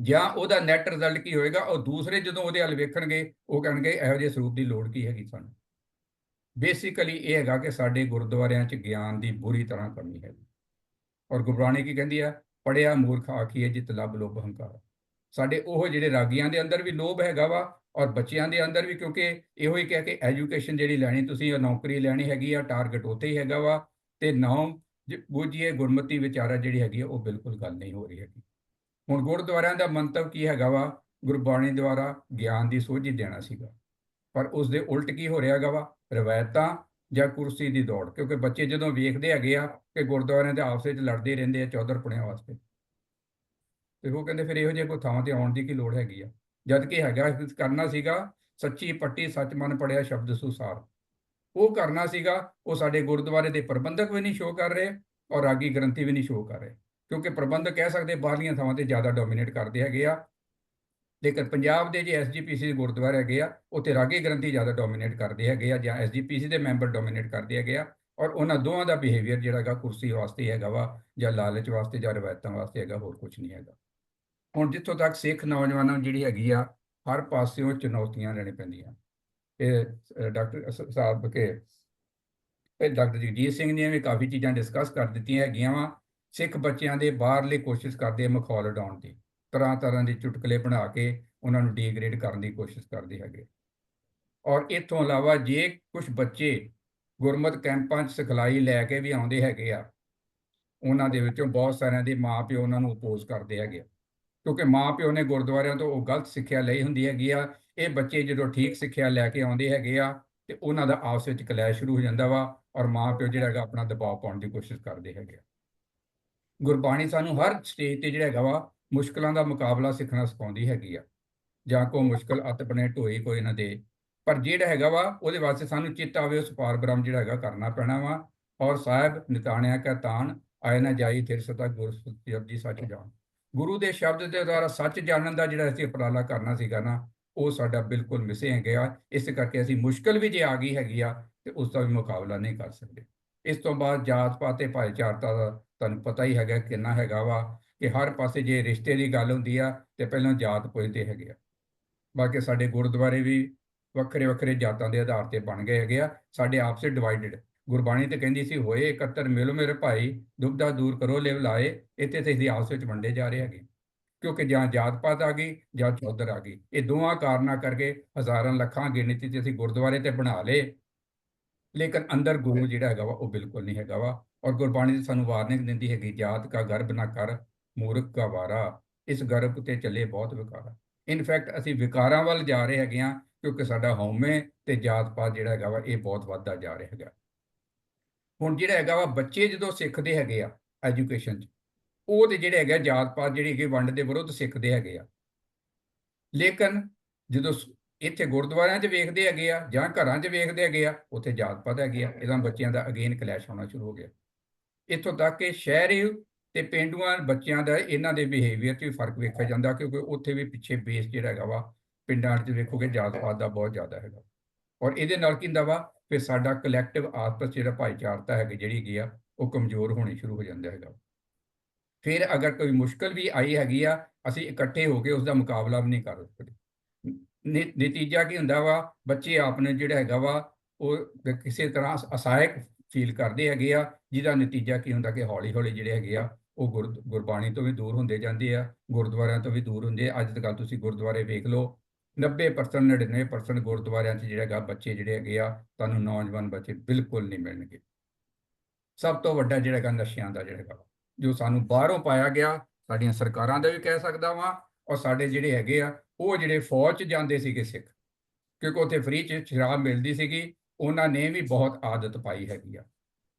ਜਾਂ ਉਹਦਾ ਨੈਟ ਰਿਜ਼ਲਟ ਕੀ ਹੋਏਗਾ? ਉਹ ਦੂਸਰੇ ਜਦੋਂ ਉਹਦੇ ਹੱਲ ਵੇਖਣਗੇ, ਉਹ ਕਹਿਣਗੇ, ਇਹੋ ਜਿਹੇ ਸਰੂਪ ਦੀ ਲੋੜ ਕੀ ਹੈਗੀ ਸਾਨੂੰ? ਬੇਸਿਕਲੀ ਇਹ ਹੈਗਾ ਕਿ ਸਾਡੇ ਗੁਰਦੁਆਰਿਆਂ 'ਚ ਗਿਆਨ ਦੀ ਬੁਰੀ ਤਰ੍ਹਾਂ ਕਮੀ ਹੈ। ਔਰ ਗੁਰਬਾਣੀ ਕੀ ਕਹਿੰਦੀ ਆ? ਪੜਿਆ ਮੂਰਖ ਆਖੀਏ ਜਿਤ ਲੱਭ ਲੋਭ ਹੰਕਾਰ। ਸਾਡੇ ਉਹ ਜਿਹੜੇ ਰਾਗੀਆਂ ਦੇ ਅੰਦਰ ਵੀ ਲੋਭ ਹੈਗਾ ਵਾ, ਔਰ ਬੱਚਿਆਂ ਦੇ ਅੰਦਰ ਵੀ, ਕਿਉਂਕਿ ਇਹੋ ਹੀ ਕਹਿ ਕੇ ਐਜੂਕੇਸ਼ਨ ਜਿਹੜੀ ਲੈਣੀ ਤੁਸੀਂ, ਉਹ ਨੌਕਰੀ ਲੈਣੀ ਹੈਗੀ ਆ ਟਾਰਗੇਟ ਉੱਥੇ ਹੀ ਹੈਗਾ ਵਾ। ਤੇ ਨਾਮ ਬੁੱਝੀਏ ਗੁਰਮਤੀ ਵਿਚਾਰਾ ਜਿਹੜੀ ਹੈਗੀ ਆ, ਉਹ ਬਿਲਕੁਲ ਗੱਲ ਨਹੀਂ ਹੋ ਰਹੀ ਹੈਗੀ। ਹੁਣ ਗੁਰਦੁਆਰਿਆਂ ਦਾ ਮੰਤਵ ਕੀ ਹੈਗਾ ਵਾ? ਗੁਰਬਾਣੀ ਦੁਆਰਾ ਗਿਆਨ ਦੀ ਸੋਝੀ ਦੇਣਾ ਸੀਗਾ। ਪਰ ਉਸ ਦੇ ਉਲਟ ਕੀ ਹੋ ਰਿਹਾ ਹੈਗਾ ਵਾ? ਰਵਾਇਤਾਂ ਜਾਂ ਕੁਰਸੀ ਦੀ ਦੌੜ। ਕਿਉਂਕਿ ਬੱਚੇ ਜਦੋਂ ਵੇਖਦੇ ਹੈਗੇ ਆ ਕਿ ਗੁਰਦੁਆਰਿਆਂ ਦੇ ਆਪਸ ਵਿੱਚ ਲੜਦੇ ਰਹਿੰਦੇ ਆ ਚੌਧਰ ਪੁਣਿਆਂ ਵਾਸਤੇ। ਤੇ ਉਹ ਕਹਿੰਦੇ ਫਿਰ ਇਹੋ ਜਿਹੇ ਕੋਈ ਥਾਵਾਂ ਤੇ ਆਉਣ ਦੀ ਕੀ ਲੋੜ ਹੈਗੀ ਆ? ਜਦ ਕਿ ਹੈਗਾ ਕਰਨਾ ਸੀਗਾ, ਸੱਚੀ ਪੱਟੀ ਸੱਚ ਮਨ ਪੜਿਆ ਸ਼ਬਦ ਸੁਸਾਰ। ਉਹ ਕਰਨਾ ਸੀਗਾ, ਉਹ ਸਾਡੇ ਗੁਰਦੁਆਰੇ ਦੇ ਪ੍ਰਬੰਧਕ ਵੀ ਨਹੀਂ ਸ਼ੋਅ ਕਰ ਰਹੇ ਔਰ ਰਾਗੀ ਗ੍ਰੰਥੀ ਵੀ ਨਹੀਂ ਸ਼ੋਅ ਕਰ ਰਹੇ, ਕਿਉਂਕਿ ਪ੍ਰਬੰਧਕ ਕਹਿ ਸਕਦੇ ਬਾਹਰਲੀਆਂ ਥਾਵਾਂ ਤੇ ਜ਼ਿਆਦਾ ਡੋਮੀਨੇਟ ਕਰਦੇ ਹੈਗੇ ਆ। ਲੇਕਿਨ ਪੰਜਾਬ ਦੇ ਜੇ ਐਸਜੀਪੀਸੀ ਦੇ ਗੁਰਦੁਆਰੇ ਹੈਗੇ ਆ, ਉੱਥੇ ਰਾਗੀ ਗ੍ਰੰਥੀ ਜ਼ਿਆਦਾ ਡੋਮੀਨੇਟ ਕਰਦੇ ਹੈਗੇ ਆ ਜਾਂ ਐਸਜੀਪੀਸੀ ਦੇ ਮੈਂਬਰ ਡੋਮੀਨੇਟ ਕਰਦੇ ਹੈਗੇ ਆ ਔਰ ਉਹਨਾਂ ਦੋਵਾਂ ਦਾ ਬਿਹੇਵੀਅਰ ਜਿਹੜਾ ਹੈਗਾ ਕੁਰਸੀ ਵਾਸਤੇ ਹੈਗਾ ਵਾ ਜਾਂ ਲਾਲਚ ਵਾਸਤੇ ਜਾਂ ਰਵਾਇਤਾਂ ਵਾਸਤੇ ਹੈਗਾ, ਹੋਰ ਕੁਝ ਨਹੀਂ ਹੈਗਾ। ਹੁਣ ਜਿੱਥੋਂ ਤੱਕ ਸਿੱਖ ਨੌਜਵਾਨਾਂ ਨੂੰ ਜਿਹੜੀ ਹੈਗੀ ਆ, ਹਰ ਪਾਸਿਓਂ ਚੁਣੌਤੀਆਂ ਲੈਣੇ ਪੈਂਦੀਆਂ। ਇਹ ਡਾਕਟਰ ਸਾਹਿਬ ਕੇ ਇਹ ਡਾਕਟਰ ਜਗਜੀਤ ਸਿੰਘ ਨੇ ਵੀ ਕਾਫੀ ਚੀਜ਼ਾਂ ਡਿਸਕਸ ਕਰ ਦਿੱਤੀਆਂ ਹੈਗੀਆਂ ਵਾ। ਸਿੱਖ ਬੱਚਿਆਂ ਦੇ ਬਾਹਰਲੇ ਕੋਸ਼ਿਸ਼ ਕਰਦੇ ਮਖੌਲ ਉਡਾਉਣ ਦੀ, ਤਰ੍ਹਾਂ ਤਰ੍ਹਾਂ ਦੇ ਚੁਟਕਲੇ ਬਣਾ ਕੇ ਉਹਨਾਂ ਨੂੰ ਡੀਗ੍ਰੇਡ ਕਰਨ ਦੀ ਕੋਸ਼ਿਸ਼ ਕਰਦੇ ਹੈਗੇ। ਔਰ ਇਤੋਂ ਇਲਾਵਾ ਜੇ ਕੁਝ ਬੱਚੇ ਗੁਰਮਤ ਕੈਂਪਾਂ 'ਚ ਸਿਖਲਾਈ ਲੈ ਕੇ ਵੀ ਆਉਂਦੇ ਹੈਗੇ ਆ, ਉਹਨਾਂ ਦੇ ਵਿੱਚੋਂ ਬਹੁਤ ਸਾਰਿਆਂ ਦੇ ਮਾਪਿਓ ਉਹਨਾਂ ਨੂੰ ਅਪੋਜ਼ ਕਰਦੇ ਹੈਗੇ ਕਿਉਂਕਿ ਮਾਪਿਓ ਨੇ ਗੁਰਦੁਆਰਿਆਂ ਤੋਂ ਉਹ ਗਲਤ ਸਿੱਖਿਆ ਲਈ ਹੁੰਦੀ ਹੈਗੀ ਆ ਇਹ ਬੱਚੇ ਜਦੋਂ ਠੀਕ ਸਿੱਖਿਆ ਲੈ ਕੇ ਆਉਂਦੇ ਹੈਗੇ ਆ, ਤੇ ਉਹਨਾਂ ਦਾ ਆਪਸ ਵਿੱਚ ਕਲੈਸ਼ ਸ਼ੁਰੂ ਹੋ ਜਾਂਦਾ ਵਾ ਔਰ ਮਾਪਿਓ ਜਿਹੜਾ ਹੈਗਾ ਆਪਣਾ ਦਬਾਅ ਪਾਉਣ ਦੀ ਕੋਸ਼ਿਸ਼ ਕਰਦੇ ਹੈਗੇ ਆ। ਗੁਰਬਾਣੀ ਸਾਨੂੰ ਹਰ ਸਟੇਜ ਤੇ ਜਿਹੜਾ ਹੈਗਾ ਵਾ ਮੁਸ਼ਕਲਾਂ ਦਾ ਮੁਕਾਬਲਾ ਸਿੱਖਣਾ ਸਿਖਾਉਂਦੀ ਹੈਗੀ ਆ। ਜਾਂ ਕੋ ਮੁਸ਼ਕਲ ਅਤ ਬਣੇ ਢੋਈ ਕੋਈ ਨਾ ਦੇ, ਪਰ ਜਿਹੜਾ ਹੈਗਾ ਵਾ ਉਹਦੇ ਵਾਸਤੇ ਸਾਨੂੰ ਚਿੱਤ ਆਵੇ, ਉਸ ਪਾਰ ਬ੍ਰਹਮ ਜਿਹੜਾ ਹੈਗਾ ਕਰਨਾ ਪੈਣਾ ਵਾ ਔਰ ਸਾਹਿਬ ਨਿਤਾਣਿਆ ਕਾ ਤਾਣ, ਆਏ ਨਾ ਜਾਈ ਫਿਰ ਸਤਾ ਗੁਰ ਜਪਜੀ ਸੱਚ ਜਾਣ। ਗੁਰੂ ਦੇ ਸ਼ਬਦ ਦੇ ਦੁਆਰਾ ਸੱਚ ਜਾਣਨ ਦਾ ਜਿਹੜਾ ਅਸੀਂ ਉਪਰਾਲਾ ਕਰਨਾ ਸੀਗਾ ਨਾ ਉਹ ਸਾਡਾ ਬਿਲਕੁਲ ਮਿਸੇ ਹੈ ਗਿਆ ਇਸ ਕਰਕੇ ਅਸੀਂ ਮੁਸ਼ਕਲ ਵੀ ਜੇ ਆ ਗਈ ਹੈਗੀ ਆ, ਤੇ ਉਸ ਦਾ ਵੀ ਮੁਕਾਬਲਾ ਨਹੀਂ ਕਰ ਸਕਦੇ। ਇਸ ਤੋਂ ਬਾਅਦ ਜਾਤ ਪਾਤ ਤੇ ਭਾਈਚਾਰਤਾ ਦਾ ਤੁਹਾਨੂੰ ਪਤਾ ਹੀ ਹੈਗਾ ਕਿੰਨਾ ਹੈਗਾ ਵਾ ਕਿ ਹਰ ਪਾਸੇ ਜੇ ਰਿਸ਼ਤੇ ਦੀ ਗੱਲ ਹੁੰਦੀ ਆ, ਤੇ ਪਹਿਲਾਂ ਜਾਤ ਪੁੱਛਦੇ ਹੈਗੇ ਆ। ਬਾਕੀ ਸਾਡੇ ਗੁਰਦੁਆਰੇ ਵੀ ਵੱਖਰੇ ਵੱਖਰੇ ਜਾਤਾਂ ਦੇ ਆਧਾਰ ਤੇ ਬਣ ਗਏ ਹੈਗੇ ਆ। ਸਾਡੇ ਆਪਸੇ ਡਿਵਾਈਡਡ ਗੁਰਬਾਣੀ ਤੇ ਕਹਿੰਦੀ ਸੀ, ਹੋਏ ਇਕੱਤਰ ਮਿਲੋ ਮੇਰੇ ਭਾਈ ਦੁਬਦਾ ਦੂਰ ਕਰੋ, ਲਿਵ ਲਾਏ, ਇੱਥੇ ਤੇ ਅਸੀਂ ਆਪਸ ਵਿੱਚ ਵੰਡੇ ਜਾ ਰਹੇ ਹੈਗੇ ਕਿਉਂਕਿ ਜਾਂ ਜਾਤ ਪਾਤ ਆ ਗਈ ਜਾਂ ਚੌਧਰ ਆ ਗਈ। ਇਹ ਦੋਵਾਂ ਕਾਰਨਾਂ ਕਰਕੇ ਹਜ਼ਾਰਾਂ ਲੱਖਾਂ ਗਿਣਤੀ ਤੇ ਅਸੀਂ ਗੁਰਦੁਆਰੇ ਤੇ ਬਣਾ ਲਏ। ਲੇਕਿਨ ਅੰਦਰ ਗੁਰੂ ਜਿਹੜਾ ਹੈਗਾ ਵਾ, ਉਹ ਬਿਲਕੁਲ ਨਹੀਂ ਹੈਗਾ ਵਾ। ਔਰ ਗੁਰਬਾਣੀ ਦੀ ਸਾਨੂੰ ਵਾਰਨਿੰਗ ਦਿੰਦੀ ਹੈਗੀ, ਜਾਤ ਕਾ ਗਰਭ ਨਾ ਕਰ, ਮੂਰਖ ਕਾ ਵਾਰਾ। ਇਸ ਗਰਭ ਤੇ ਚੱਲੇ ਬਹੁਤ ਵਿਕਾਰਾ ਇਨਫੈਕਟ ਅਸੀਂ ਵਿਕਾਰਾਂ ਵੱਲ ਜਾ ਰਹੇ ਹੈਗੇ ਆ ਕਿਉਂਕਿ ਸਾਡਾ ਹਉਮੈ ਤੇ ਜਾਤ ਪਾਤ ਜਿਹੜਾ ਹੈਗਾ ਵਾ, ਇਹ ਬਹੁਤ ਵੱਧਦਾ ਜਾ ਰਿਹਾ ਹੈਗਾ। ਹੁਣ ਜਿਹੜਾ ਹੈਗਾ ਵਾ, ਬੱਚੇ ਜਦੋਂ ਸਿੱਖਦੇ ਹੈਗੇ ਆ ਐਜੂਕੇਸ਼ਨ 'ਚ ਉਹ ਤੇ ਜਿਹੜੇ ਹੈਗੇ ਜਾਤ ਪਾਤ ਜਿਹੜੀ ਹੈਗੀ ਵੰਡ ਦੇ ਵਿਰੁੱਧ ਸਿੱਖਦੇ ਹੈਗੇ ਆ। ਲੇਕਿਨ ਜਦੋਂ ਇੱਥੇ ਗੁਰਦੁਆਰਿਆਂ 'ਚ ਵੇਖਦੇ ਹੈਗੇ ਆ ਜਾਂ ਘਰਾਂ 'ਚ ਵੇਖਦੇ ਹੈਗੇ ਆ, ਉੱਥੇ ਜਾਤ ਪਾਤ ਹੈਗੇ ਆ, ਇਹਦਾ ਬੱਚਿਆਂ ਦਾ ਅਗੇਨ ਕਲੈਸ਼ ਹੋਣਾ ਸ਼ੁਰੂ ਹੋ ਗਿਆ। ਇੱਥੋਂ ਤੱਕ ਕਿ ਸ਼ਹਿਰੀ ਤੇ ਪਿੰਡੂਆਂ ਬੱਚਿਆਂ ਦਾ ਇਹਨਾਂ ਦੇ ਬਿਹੇਵੀਅਰ 'ਚ ਵੀ ਫ਼ਰਕ ਵੇਖਿਆ ਜਾਂਦਾ ਕਿਉਂਕਿ ਉੱਥੇ ਵੀ ਪਿੱਛੇ ਬੇਸ ਜਿਹੜਾ ਹੈਗਾ ਵਾ, ਪਿੰਡਾਂ 'ਚ ਵੇਖੋਗੇ ਜਾਤ ਪਾਤ ਦਾ ਬਹੁਤ ਜ਼ਿਆਦਾ ਹੈਗਾ। ਔਰ ਇਹਦੇ ਨਾਲ ਕੀ ਹੁੰਦਾ ਵਾ, ਫਿਰ ਸਾਡਾ ਕਲੈਕਟਿਵ ਆਪਸ ਜਿਹੜਾ ਭਾਈਚਾਰਤਾ ਹੈਗੀ ਜਿਹੜੀ ਹੈਗੀ ਆ, ਉਹ ਕਮਜ਼ੋਰ ਹੋਣੀ ਸ਼ੁਰੂ ਹੋ ਜਾਂਦਾ ਹੈਗਾ। ਫਿਰ ਅਗਰ ਕੋਈ ਮੁਸ਼ਕਲ ਵੀ ਆਈ ਹੈਗੀ ਆ, ਅਸੀਂ ਇਕੱਠੇ ਹੋ ਕੇ ਉਸ ਦਾ ਮੁਕਾਬਲਾ ਵੀ ਨਹੀਂ ਕਰ ਸਕਦੇ। ਨਤੀਜਾ ਕੀ ਹੁੰਦਾ ਵਾ? ਬੱਚੇ ਆਪਨੇ ਜਿਹੜਾ ਹੈਗਾ ਵਾ, ਉਹ ਕਿਸੇ ਤਰ੍ਹਾਂ ਅਸਹਾਇਕ ਫੀਲ ਕਰਦੇ ਹੈਗੇ ਆ, ਜਿਹਦਾ ਨਤੀਜਾ ਕੀ ਹੁੰਦਾ ਕਿ ਹੌਲੀ ਹੌਲੀ ਜਿਹੜੇ ਹੈਗੇ ਆ, ਉਹ ਗੁਰ ਗੁਰਬਾਣੀ ਤੋਂ ਵੀ ਦੂਰ ਹੁੰਦੇ ਜਾਂਦੇ ਆ, ਗੁਰਦੁਆਰਿਆਂ ਤੋਂ ਵੀ ਦੂਰ ਹੁੰਦੇ ਆ। ਅੱਜ ਤੱਕ ਤੁਸੀਂ ਗੁਰਦੁਆਰੇ ਵੇਖ ਲਓ 90% 99% ਗੁਰਦੁਆਰਿਆਂ 'ਚ ਜਿਹੜਾ ਹੈਗਾ ਬੱਚੇ ਜਿਹੜੇ ਹੈਗੇ ਆ, ਤੁਹਾਨੂੰ ਨੌਜਵਾਨ ਬੱਚੇ ਬਿਲਕੁਲ ਨਹੀਂ ਮਿਲਣਗੇ। ਸਭ ਤੋਂ ਵੱਡਾ ਜਿਹੜਾ ਹੈਗਾ ਨਸ਼ਿਆਂ ਦਾ ਜਿਹੜਾ ਹੈਗਾ ਜੋ ਸਾਨੂੰ ਬਾਹਰੋਂ ਪਾਇਆ ਗਿਆ, ਸਾਡੀਆਂ ਸਰਕਾਰਾਂ ਦਾ ਵੀ ਕਹਿ ਸਕਦਾ ਵਾਂ ਔਰ ਸਾਡੇ ਜਿਹੜੇ ਹੈਗੇ ਆ, ਉਹ ਜਿਹੜੇ ਫੌਜ 'ਚ ਜਾਂਦੇ ਸੀਗੇ ਸਿੱਖ, ਕਿਉਂਕਿ ਉੱਥੇ ਫ੍ਰੀ 'ਚ ਸ਼ਰਾਬ ਮਿਲਦੀ ਸੀਗੀ, ਉਹਨਾਂ ਨੇ ਵੀ ਬਹੁਤ ਆਦਤ ਪਾਈ ਹੈਗੀ ਆ।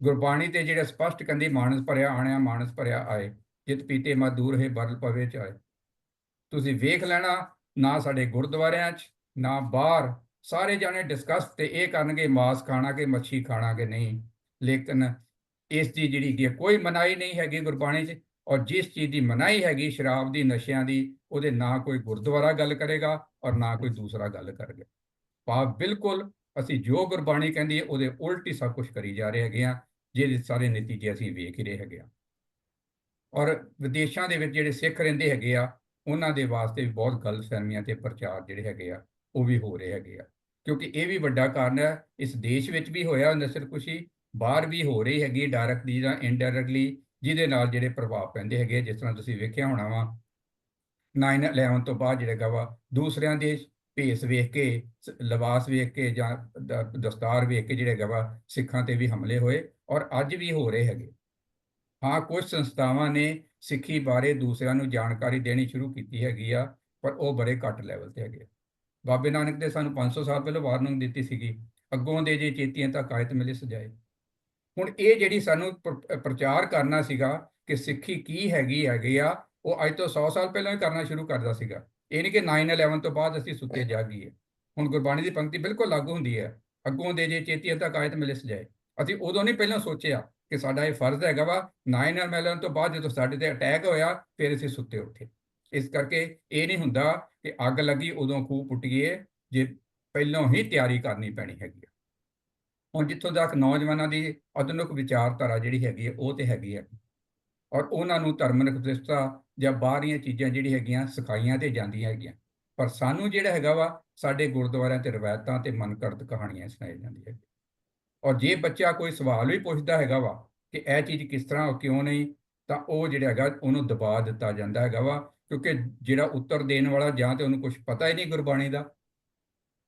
ਗੁਰਬਾਣੀ ਤੇ ਜਿਹੜੇ ਸਪਸ਼ਟ ਕਹਿੰਦੀ ਮਾਨਸ ਭਰਿਆ ਆਣਿਆ, ਮਾਨਸ ਭਰਿਆ ਆਏ, ਜਿਤ ਪੀਤੇ ਮਾ ਦੂਰ ਹੈ ਬਰਲ ਪਵੇ 'ਚ ਆਏ ਤੁਸੀਂ ਵੇਖ ਲੈਣਾ, ਨਾ ਸਾਡੇ ਗੁਰਦੁਆਰਿਆਂ 'ਚ, ਨਾ ਬਾਹਰ, ਸਾਰੇ ਜਾਣੇ ਡਿਸਕਸ ਤੇ ਇਹ ਕਰਨਗੇ, ਮਾਸ ਖਾਣਾ ਕਿ ਮੱਛੀ ਖਾਣਾ ਕਿ ਨਹੀਂ। ਲੇਕਿਨ ਇਸ ਦੀ ਜਿਹੜੀ ਕਿ ਕੋਈ ਮਨਾਹੀ ਨਹੀਂ ਹੈਗੀ ਗੁਰਬਾਣੀ 'ਚ ਔਰ ਜਿਸ ਚੀਜ਼ ਦੀ ਮਨਾਹੀ ਹੈਗੀ ਸ਼ਰਾਬ ਦੀ, ਨਸ਼ਿਆਂ ਦੀ, ਉਹਦੇ ਨਾ ਕੋਈ ਗੁਰਦੁਆਰਾ ਗੱਲ ਕਰੇਗਾ ਔਰ ਨਾ ਕੋਈ ਦੂਸਰਾ ਗੱਲ ਕਰੇਗਾ। ਭਾਵ ਬਿਲਕੁਲ ਅਸੀਂ ਜੋ ਗੁਰਬਾਣੀ ਕਹਿੰਦੀ ਹੈ, ਉਹਦੇ ਉਲਟ ਹੀ ਸਭ ਕੁਝ ਕਰੀ ਜਾ ਰਹੇ ਹੈਗੇ ਆ ਜਿਹਦੇ ਸਾਰੇ ਨਤੀਜੇ ਅਸੀਂ ਵੇਖ ਹੀ ਰਹੇ ਹੈਗੇ ਆ ਔਰ ਵਿਦੇਸ਼ਾਂ ਦੇ ਵਿੱਚ ਜਿਹੜੇ ਸਿੱਖ ਰਹਿੰਦੇ ਹੈਗੇ ਆ, ਉਹਨਾਂ ਦੇ ਵਾਸਤੇ ਵੀ ਬਹੁਤ ਗਲਤ ਗਲਤਫਹਿਮੀਆਂ ਤੇ ਪ੍ਰਚਾਰ ਜਿਹੜੇ ਹੈਗੇ ਆ, ਉਹ ਵੀ ਹੋ ਰਹੇ ਹੈਗੇ ਆ। ਕਿਉਂਕਿ ਇਹ ਵੀ ਵੱਡਾ ਕਾਰਨ ਹੈ, ਇਸ ਦੇਸ਼ ਵਿੱਚ ਵੀ ਹੋਇਆ ਨਸਲਕੁਸ਼ੀ ਬਾਹਰ ਵੀ ਹੋ ਰਹੀ ਹੈਗੀ ਡਾਇਰੈਕਟਲੀ ਜਾਂ ਇਨਡਾਇਰੈਕਟਲੀ ਜਿਹਦੇ ਨਾਲ ਜਿਹੜੇ ਪ੍ਰਭਾਵ ਪੈਂਦੇ ਹੈਗੇ ਜਿਸ ਤਰ੍ਹਾਂ ਤੁਸੀਂ ਵੇਖਿਆ ਹੋਣਾ ਵਾ। 9/11 ਤੋਂ ਬਾਅਦ ਜਿਹੜਾ ਵਾ, ਦੂਸਰਿਆਂ ਦੇ ਭੇਸ ਵੇਖ ਕੇ ਸ- ਲਿਬਾਸ ਵੇਖ ਕੇ ਜਾਂ ਦਸਤਾਰ ਵੇਖ ਕੇ ਜਿਹੜੇ ਵਾ, ਸਿੱਖਾਂ ਤੇ ਵੀ ਹਮਲੇ ਹੋਏ ਔਰ ਅੱਜ ਵੀ ਹੋ ਰਹੇ ਹੈਗੇ। ਹਾਂ ਕੁਝ ਸੰਸਥਾਵਾਂ ਨੇ ਸਿੱਖੀ ਬਾਰੇ ਦੂਸਰਿਆਂ ਨੂੰ ਜਾਣਕਾਰੀ ਦੇਣੀ ਸ਼ੁਰੂ ਕੀਤੀ ਹੈਗੀ ਆ, ਪਰ ਉਹ ਬੜੇ ਘੱਟ ਲੈਵਲ ਤੇ ਹੈਗੇ ਬਾਬੇ ਨਾਨਕ ਨੇ ਸਾਨੂੰ 500 ਸਾਲ ਪਹਿਲਾਂ ਵਾਰਨਿੰਗ ਦਿੱਤੀ ਸੀਗੀ, ਅੱਗੋਂ ਦੇ ਜੇ ਚੇਤੀਆਂ ਤਾਂ ਕਾਇਤ ਮਿਲੇ ਸਜਾਏ। ਹੁਣ ਇਹ ਜਿਹੜੀ ਸਾਨੂੰ ਪ੍ਰ- ਪ੍ਰਚਾਰ ਕਰਨਾ ਸੀਗਾ ਕਿ ਸਿੱਖੀ ਕੀ ਹੈਗੀ ਹੈਗੀ ਆ, ਉਹ ਅੱਜ ਤੋਂ 100 ਸਾਲ ਪਹਿਲਾਂ ਹੀ ਕਰਨਾ ਸ਼ੁਰੂ ਕਰਦਾ ਸੀਗਾ। ਇਹ ਨਹੀਂ ਕਿ 9/11 ਤੋਂ ਬਾਅਦ ਅਸੀਂ ਸੁੱਤੇ ਜਾਗੀਏ ਹੁਣ ਗੁਰਬਾਣੀ ਦੀ ਪੰਕਤੀ ਬਿਲਕੁਲ ਲਾਗੂ ਹੁੰਦੀ ਹੈ। ਅੱਗੋਂ ਦੇ ਜੇ ਚੇਤੀਆਂ ਤਾਂ ਕਾਇਤ ਮਿਲੇ ਸਜਾਏ ਅਸੀਂ ਉਦੋਂ ਨਹੀਂ ਪਹਿਲਾਂ ਸੋਚਿਆ ਕਿ ਸਾਡਾ ਇਹ ਫਰਜ਼ ਹੈਗਾ ਵਾ 9/11 ਤੋਂ ਬਾਅਦ ਜਦੋਂ ਸਾਡੇ ਤੇ ਅਟੈਕ ਹੋਇਆ, ਫਿਰ ਅਸੀਂ ਸੁੱਤੇ ਉੱਠੇ। ਇਸ ਕਰਕੇ ਇਹ ਨਹੀਂ ਹੁੰਦਾ ਕਿ ਅੱਗ ਲੱਗੀ, ਉਦੋਂ ਖੂਹ ਪੁੱਟੀਏ ਜੇ ਪਹਿਲਾਂ ਹੀ ਤਿਆਰੀ ਕਰਨੀ ਪੈਣੀ ਹੈਗੀ ਆ। ਹੁਣ ਜਿੱਥੋਂ ਤੱਕ ਨੌਜਵਾਨਾਂ ਦੀ ਆਧੁਨਿਕ ਵਿਚਾਰਧਾਰਾ ਜਿਹੜੀ ਹੈਗੀ ਹੈ, ਉਹ ਤੇ ਹੈਗੀ ਹੈ। ਔਰ ਉਹਨਾਂ ਨੂੰ ਧਰਮ ਪ੍ਰਤਿਸ਼ਠਾ ਜਾਂ ਬਾਹਰੀਆਂ ਚੀਜ਼ਾਂ ਜਿਹੜੀ ਹੈਗੀਆਂ, ਸਿਖਾਈਆਂ ਤੇ ਜਾਂਦੀਆਂ ਹੈਗੀਆਂ। ਪਰ ਸਾਨੂੰ ਜਿਹੜਾ ਹੈਗਾ ਵਾ, ਸਾਡੇ ਗੁਰਦੁਆਰਿਆਂ ਤੇ ਰਵਾਇਤਾਂ ਤੇ ਮਨਕਰਤ ਕਹਾਣੀਆਂ ਸੁਣਾਈ ਜਾਂਦੀਆਂ ਹੈ ਔਰ ਜੇ ਬੱਚਾ ਕੋਈ ਸਵਾਲ ਵੀ ਪੁੱਛਦਾ ਹੈਗਾ ਵਾ ਕਿ ਇਹ ਚੀਜ਼ ਕਿਸ ਤਰ੍ਹਾਂ ਕਿਉਂ ਨਹੀਂ, ਤਾਂ ਉਹ ਜਿਹੜਾ ਹੈਗਾ, ਉਹਨੂੰ ਦਬਾ ਦਿੱਤਾ ਜਾਂਦਾ ਹੈਗਾ ਵਾ। ਕਿਉਂਕਿ ਜਿਹੜਾ ਉੱਤਰ ਦੇਣ ਵਾਲਾ ਜਾਂ ਤੇ ਉਹਨੂੰ ਕੁਝ ਪਤਾ ਹੀ ਨਹੀਂ ਗੁਰਬਾਣੀ ਦਾ।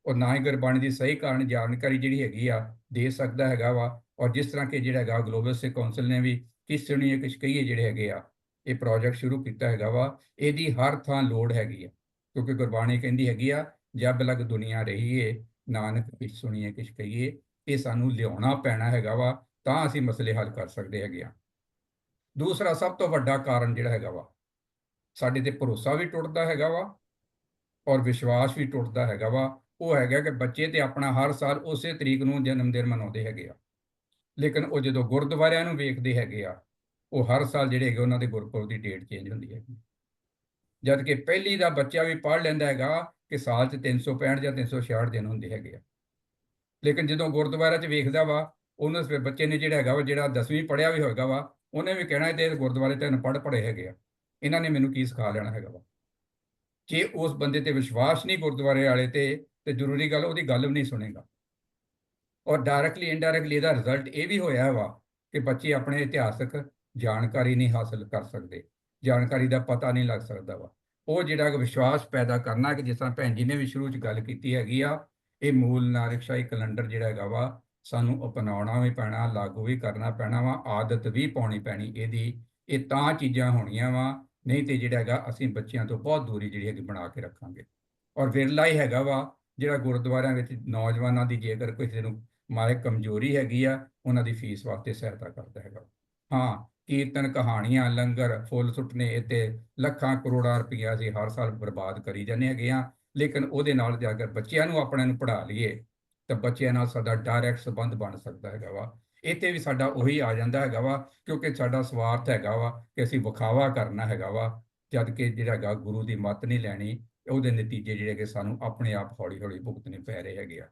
ਔਰ ਨਾ ਹੀ ਗੁਰਬਾਣੀ ਦੀ ਸਹੀ ਕਾਰਨ ਜਾਣਕਾਰੀ ਜਿਹੜੀ ਹੈਗੀ ਆ, ਦੇ ਸਕਦਾ ਹੈਗਾ ਵਾ। ਔਰ ਜਿਸ ਤਰ੍ਹਾਂ ਕਿ ਜਿਹੜਾ ਹੈਗਾ ਗਲੋਬਲ ਸਿੱਖ ਕੌਂਸਲ ਨੇ ਵੀ ਕਿਸ ਸੁਣੀਏ ਕੁਝ ਕਹੀਏ ਜਿਹੜੇ ਹੈਗੇ ਆ, ਇਹ ਪ੍ਰੋਜੈਕਟ ਸ਼ੁਰੂ ਕੀਤਾ ਹੈਗਾ ਵਾ। ਇਹਦੀ ਹਰ ਥਾਂ ਲੋੜ ਹੈਗੀ ਆ, ਕਿਉਂਕਿ ਗੁਰਬਾਣੀ ਕਹਿੰਦੀ ਹੈਗੀ ਆ, ਜਬ ਲਗ ਦੁਨੀਆ ਰਹੀਏ, ਨਾਨਕ ਕਿਛ ਸੁਣੀਏ ਕਿਛ ਕਹੀਏ, ਇਹ ਸਾਨੂੰ ਲਿਆਉਣਾ ਪੈਣਾ ਹੈਗਾ ਵਾ, ਤਾਂ ਅਸੀਂ ਮਸਲੇ ਹੱਲ ਕਰ ਸਕਦੇ ਹੈਗੇ ਆ। ਦੂਸਰਾ ਸਭ ਤੋਂ ਵੱਡਾ ਕਾਰਨ ਜਿਹੜਾ ਹੈਗਾ ਵਾ, ਸਾਡੇ ਤੇ ਭਰੋਸਾ ਵੀ ਟੁੱਟਦਾ ਹੈਗਾ ਵਾ, ਔਰ ਵਿਸ਼ਵਾਸ ਵੀ ਟੁੱਟਦਾ ਹੈਗਾ ਵਾ ਉਹ ਹੈਗਾ ਕਿ ਬੱਚੇ ਤੇ ਆਪਣਾ ਹਰ ਸਾਲ ਉਸੇ ਤਰੀਕ ਨੂੰ ਜਨਮ ਦਿਨ ਮਨਾਉਂਦੇ ਹੈਗੇ ਆ। ਲੇਕਿਨ ਉਹ ਜਦੋਂ ਗੁਰਦੁਆਰਿਆਂ ਨੂੰ ਵੇਖਦੇ ਹੈਗੇ ਆ, ਉਹ ਹਰ ਸਾਲ ਜਿਹੜੇ ਹੈਗੇ ਉਹਨਾਂ ਦੇ ਗੁਰਪੁਰਬ ਦੀ ਡੇਟ ਚੇਂਜ ਹੁੰਦੀ ਹੈਗੀ। ਜਦ ਕਿ ਪਹਿਲੀ ਦਾ ਬੱਚਾ ਵੀ ਪੜ੍ਹ ਲੈਂਦਾ ਹੈਗਾ ਕਿ ਸਾਲ 'ਚ 365 ਜਾਂ 366 ਦਿਨ ਹੁੰਦੇ ਹੈਗੇ ਆ। ਲੇਕਿਨ ਜਦੋਂ ਗੁਰਦੁਆਰਾ 'ਚ ਵੇਖਦਾ ਵਾ, ਉਹਨਾਂ ਦੇ ਬੱਚੇ ਨੇ ਜਿਹੜਾ ਹੈਗਾ ਵਾ, ਜਿਹੜਾ 10ਵੀਂ ਪੜ੍ਹਿਆ ਵੀ ਹੋਏਗਾ ਵਾ, ਉਹਨੇ ਵੀ ਕਹਿਣਾ ਤੇ ਗੁਰਦੁਆਰੇ ਤੇ ਅਨਪੜ੍ਹ ਪੜ੍ਹੇ ਹੈਗੇ ਆ। ਇਹਨਾਂ ਨੇ ਮੈਨੂੰ ਕੀ ਸਿਖਾ ਲੈਣਾ ਹੈਗਾ ਵਾ? ਜੇ ਉਸ ਬੰਦੇ ਤੇ ਵਿਸ਼ਵਾਸ ਨਹੀਂ ਗੁਰਦੁਆਰੇ ਵਾਲੇ ਤੇ ਤੇ ਜ਼ਰੂਰੀ ਗੱਲ ਉਹਦੀ ਗੱਲ ਵੀ ਨਹੀਂ ਸੁਣੇਗਾ। ਔਰ ਡਾਇਰੈਕਟਲੀ ਇਨਡਾਇਰੈਕਟਲੀ ਇਹਦਾ ਰਿਜ਼ਲਟ ਇਹ ਵੀ ਹੋਇਆ ਵਾ ਕਿ ਬੱਚੇ ਆਪਣੇ ਇਤਿਹਾਸਕ ਜਾਣਕਾਰੀ ਨਹੀਂ ਹਾਸਲ ਕਰ ਸਕਦੇ। ਜਾਣਕਾਰੀ ਦਾ ਪਤਾ ਨਹੀਂ ਲੱਗ ਸਕਦਾ ਵਾ। ਉਹ ਜਿਹੜਾ ਕਿ ਵਿਸ਼ਵਾਸ ਪੈਦਾ ਕਰਨਾ ਕਿ ਜਿਸ ਤਰ੍ਹਾਂ ਭੈਣ ਜੀ ਨੇ ਵੀ ਸ਼ੁਰੂ 'ਚ ਗੱਲ ਕੀਤੀ ਹੈਗੀ ਆ, ਇਹ ਮੂਲ ਨਾਰਿਕਸ਼ਾਹੀ ਕੈਲੰਡਰ ਜਿਹੜਾ ਹੈਗਾ ਵਾ, ਸਾਨੂੰ ਅਪਣਾਉਣਾ ਵੀ ਪੈਣਾ, ਲਾਗੂ ਵੀ ਕਰਨਾ ਪੈਣਾ ਵਾ, ਆਦਤ ਵੀ ਪਾਉਣੀ ਪੈਣੀ ਇਹਦੀ। ਇਹ ਤਾਂ ਚੀਜ਼ਾਂ ਹੋਣੀਆਂ ਵਾ, ਨਹੀਂ ਤੇ ਜਿਹੜਾ ਹੈਗਾ ਅਸੀਂ ਬੱਚਿਆਂ ਤੋਂ ਬਹੁਤ ਦੂਰੀ ਜਿਹੜੀ ਹੈਗੀ ਬਣਾ ਕੇ ਰੱਖਾਂਗੇ। ਔਰ ਵਿਰਲਾ ਹੀ ਹੈਗਾ ਵਾ ਜਿਹੜਾ ਗੁਰਦੁਆਰਿਆਂ ਵਿੱਚ ਨੌਜਵਾਨਾਂ ਦੀ ਜੇਕਰ ਕਿਸੇ ਨੂੰ ਮਾਰੇ ਕਮਜ਼ੋਰੀ ਹੈਗੀ ਆ, ਉਹਨਾਂ ਦੀ ਫੀਸ ਵਾਸਤੇ ਸਹਾਇਤਾ ਕਰਦਾ ਹੈਗਾ। ਹਾਂ, ਕੀਰਤਨ ਕਹਾਣੀਆਂ, ਲੰਗਰ, ਫੁੱਲ ਸੁੱਟਨੇ ਇੱਥੇ ਲੱਖਾਂ ਕਰੋੜਾਂ ਰੁਪਈਆ ਅਸੀਂ ਹਰ ਸਾਲ ਬਰਬਾਦ ਕਰੀ ਜਾਂਦੇ ਹੈਗੇ ਆ। ਲੇਕਿਨ ਉਹਦੇ ਨਾਲ ਜੇ ਅਗਰ ਬੱਚਿਆਂ ਨੂੰ ਆਪਣੇ ਨੂੰ ਪੜ੍ਹਾ ਲਈਏ, ਤਾਂ ਬੱਚਿਆਂ ਨਾਲ ਸਾਡਾ ਡਾਇਰੈਕਟ ਸੰਬੰਧ ਬਣ ਸਕਦਾ ਹੈਗਾ ਵਾ। ਇੱਥੇ ਵੀ ਸਾਡਾ ਉਹੀ ਆ ਜਾਂਦਾ ਹੈਗਾ ਵਾ, ਕਿਉਂਕਿ ਸਾਡਾ ਸਵਾਰਥ ਹੈਗਾ ਵਾ ਕਿ ਅਸੀਂ ਵਿਖਾਵਾ ਕਰਨਾ ਹੈਗਾ ਵਾ। ਜਦ ਕਿ ਜਿਹੜਾ ਹੈਗਾ ਗੁਰੂ ਦੀ ਮੱਤ ਨਹੀਂ ਲੈਣੀ ਉਹਦੇ ਨਤੀਜੇ ਜਿਹੜੇ ਕਿ ਸਾਨੂੰ ਆਪਣੇ ਆਪ ਹੌਲੀ ਹੌਲੀ ਭੁਗਤਣੇ ਪੈ ਰਹੇ ਹੈਗੇ ਆ।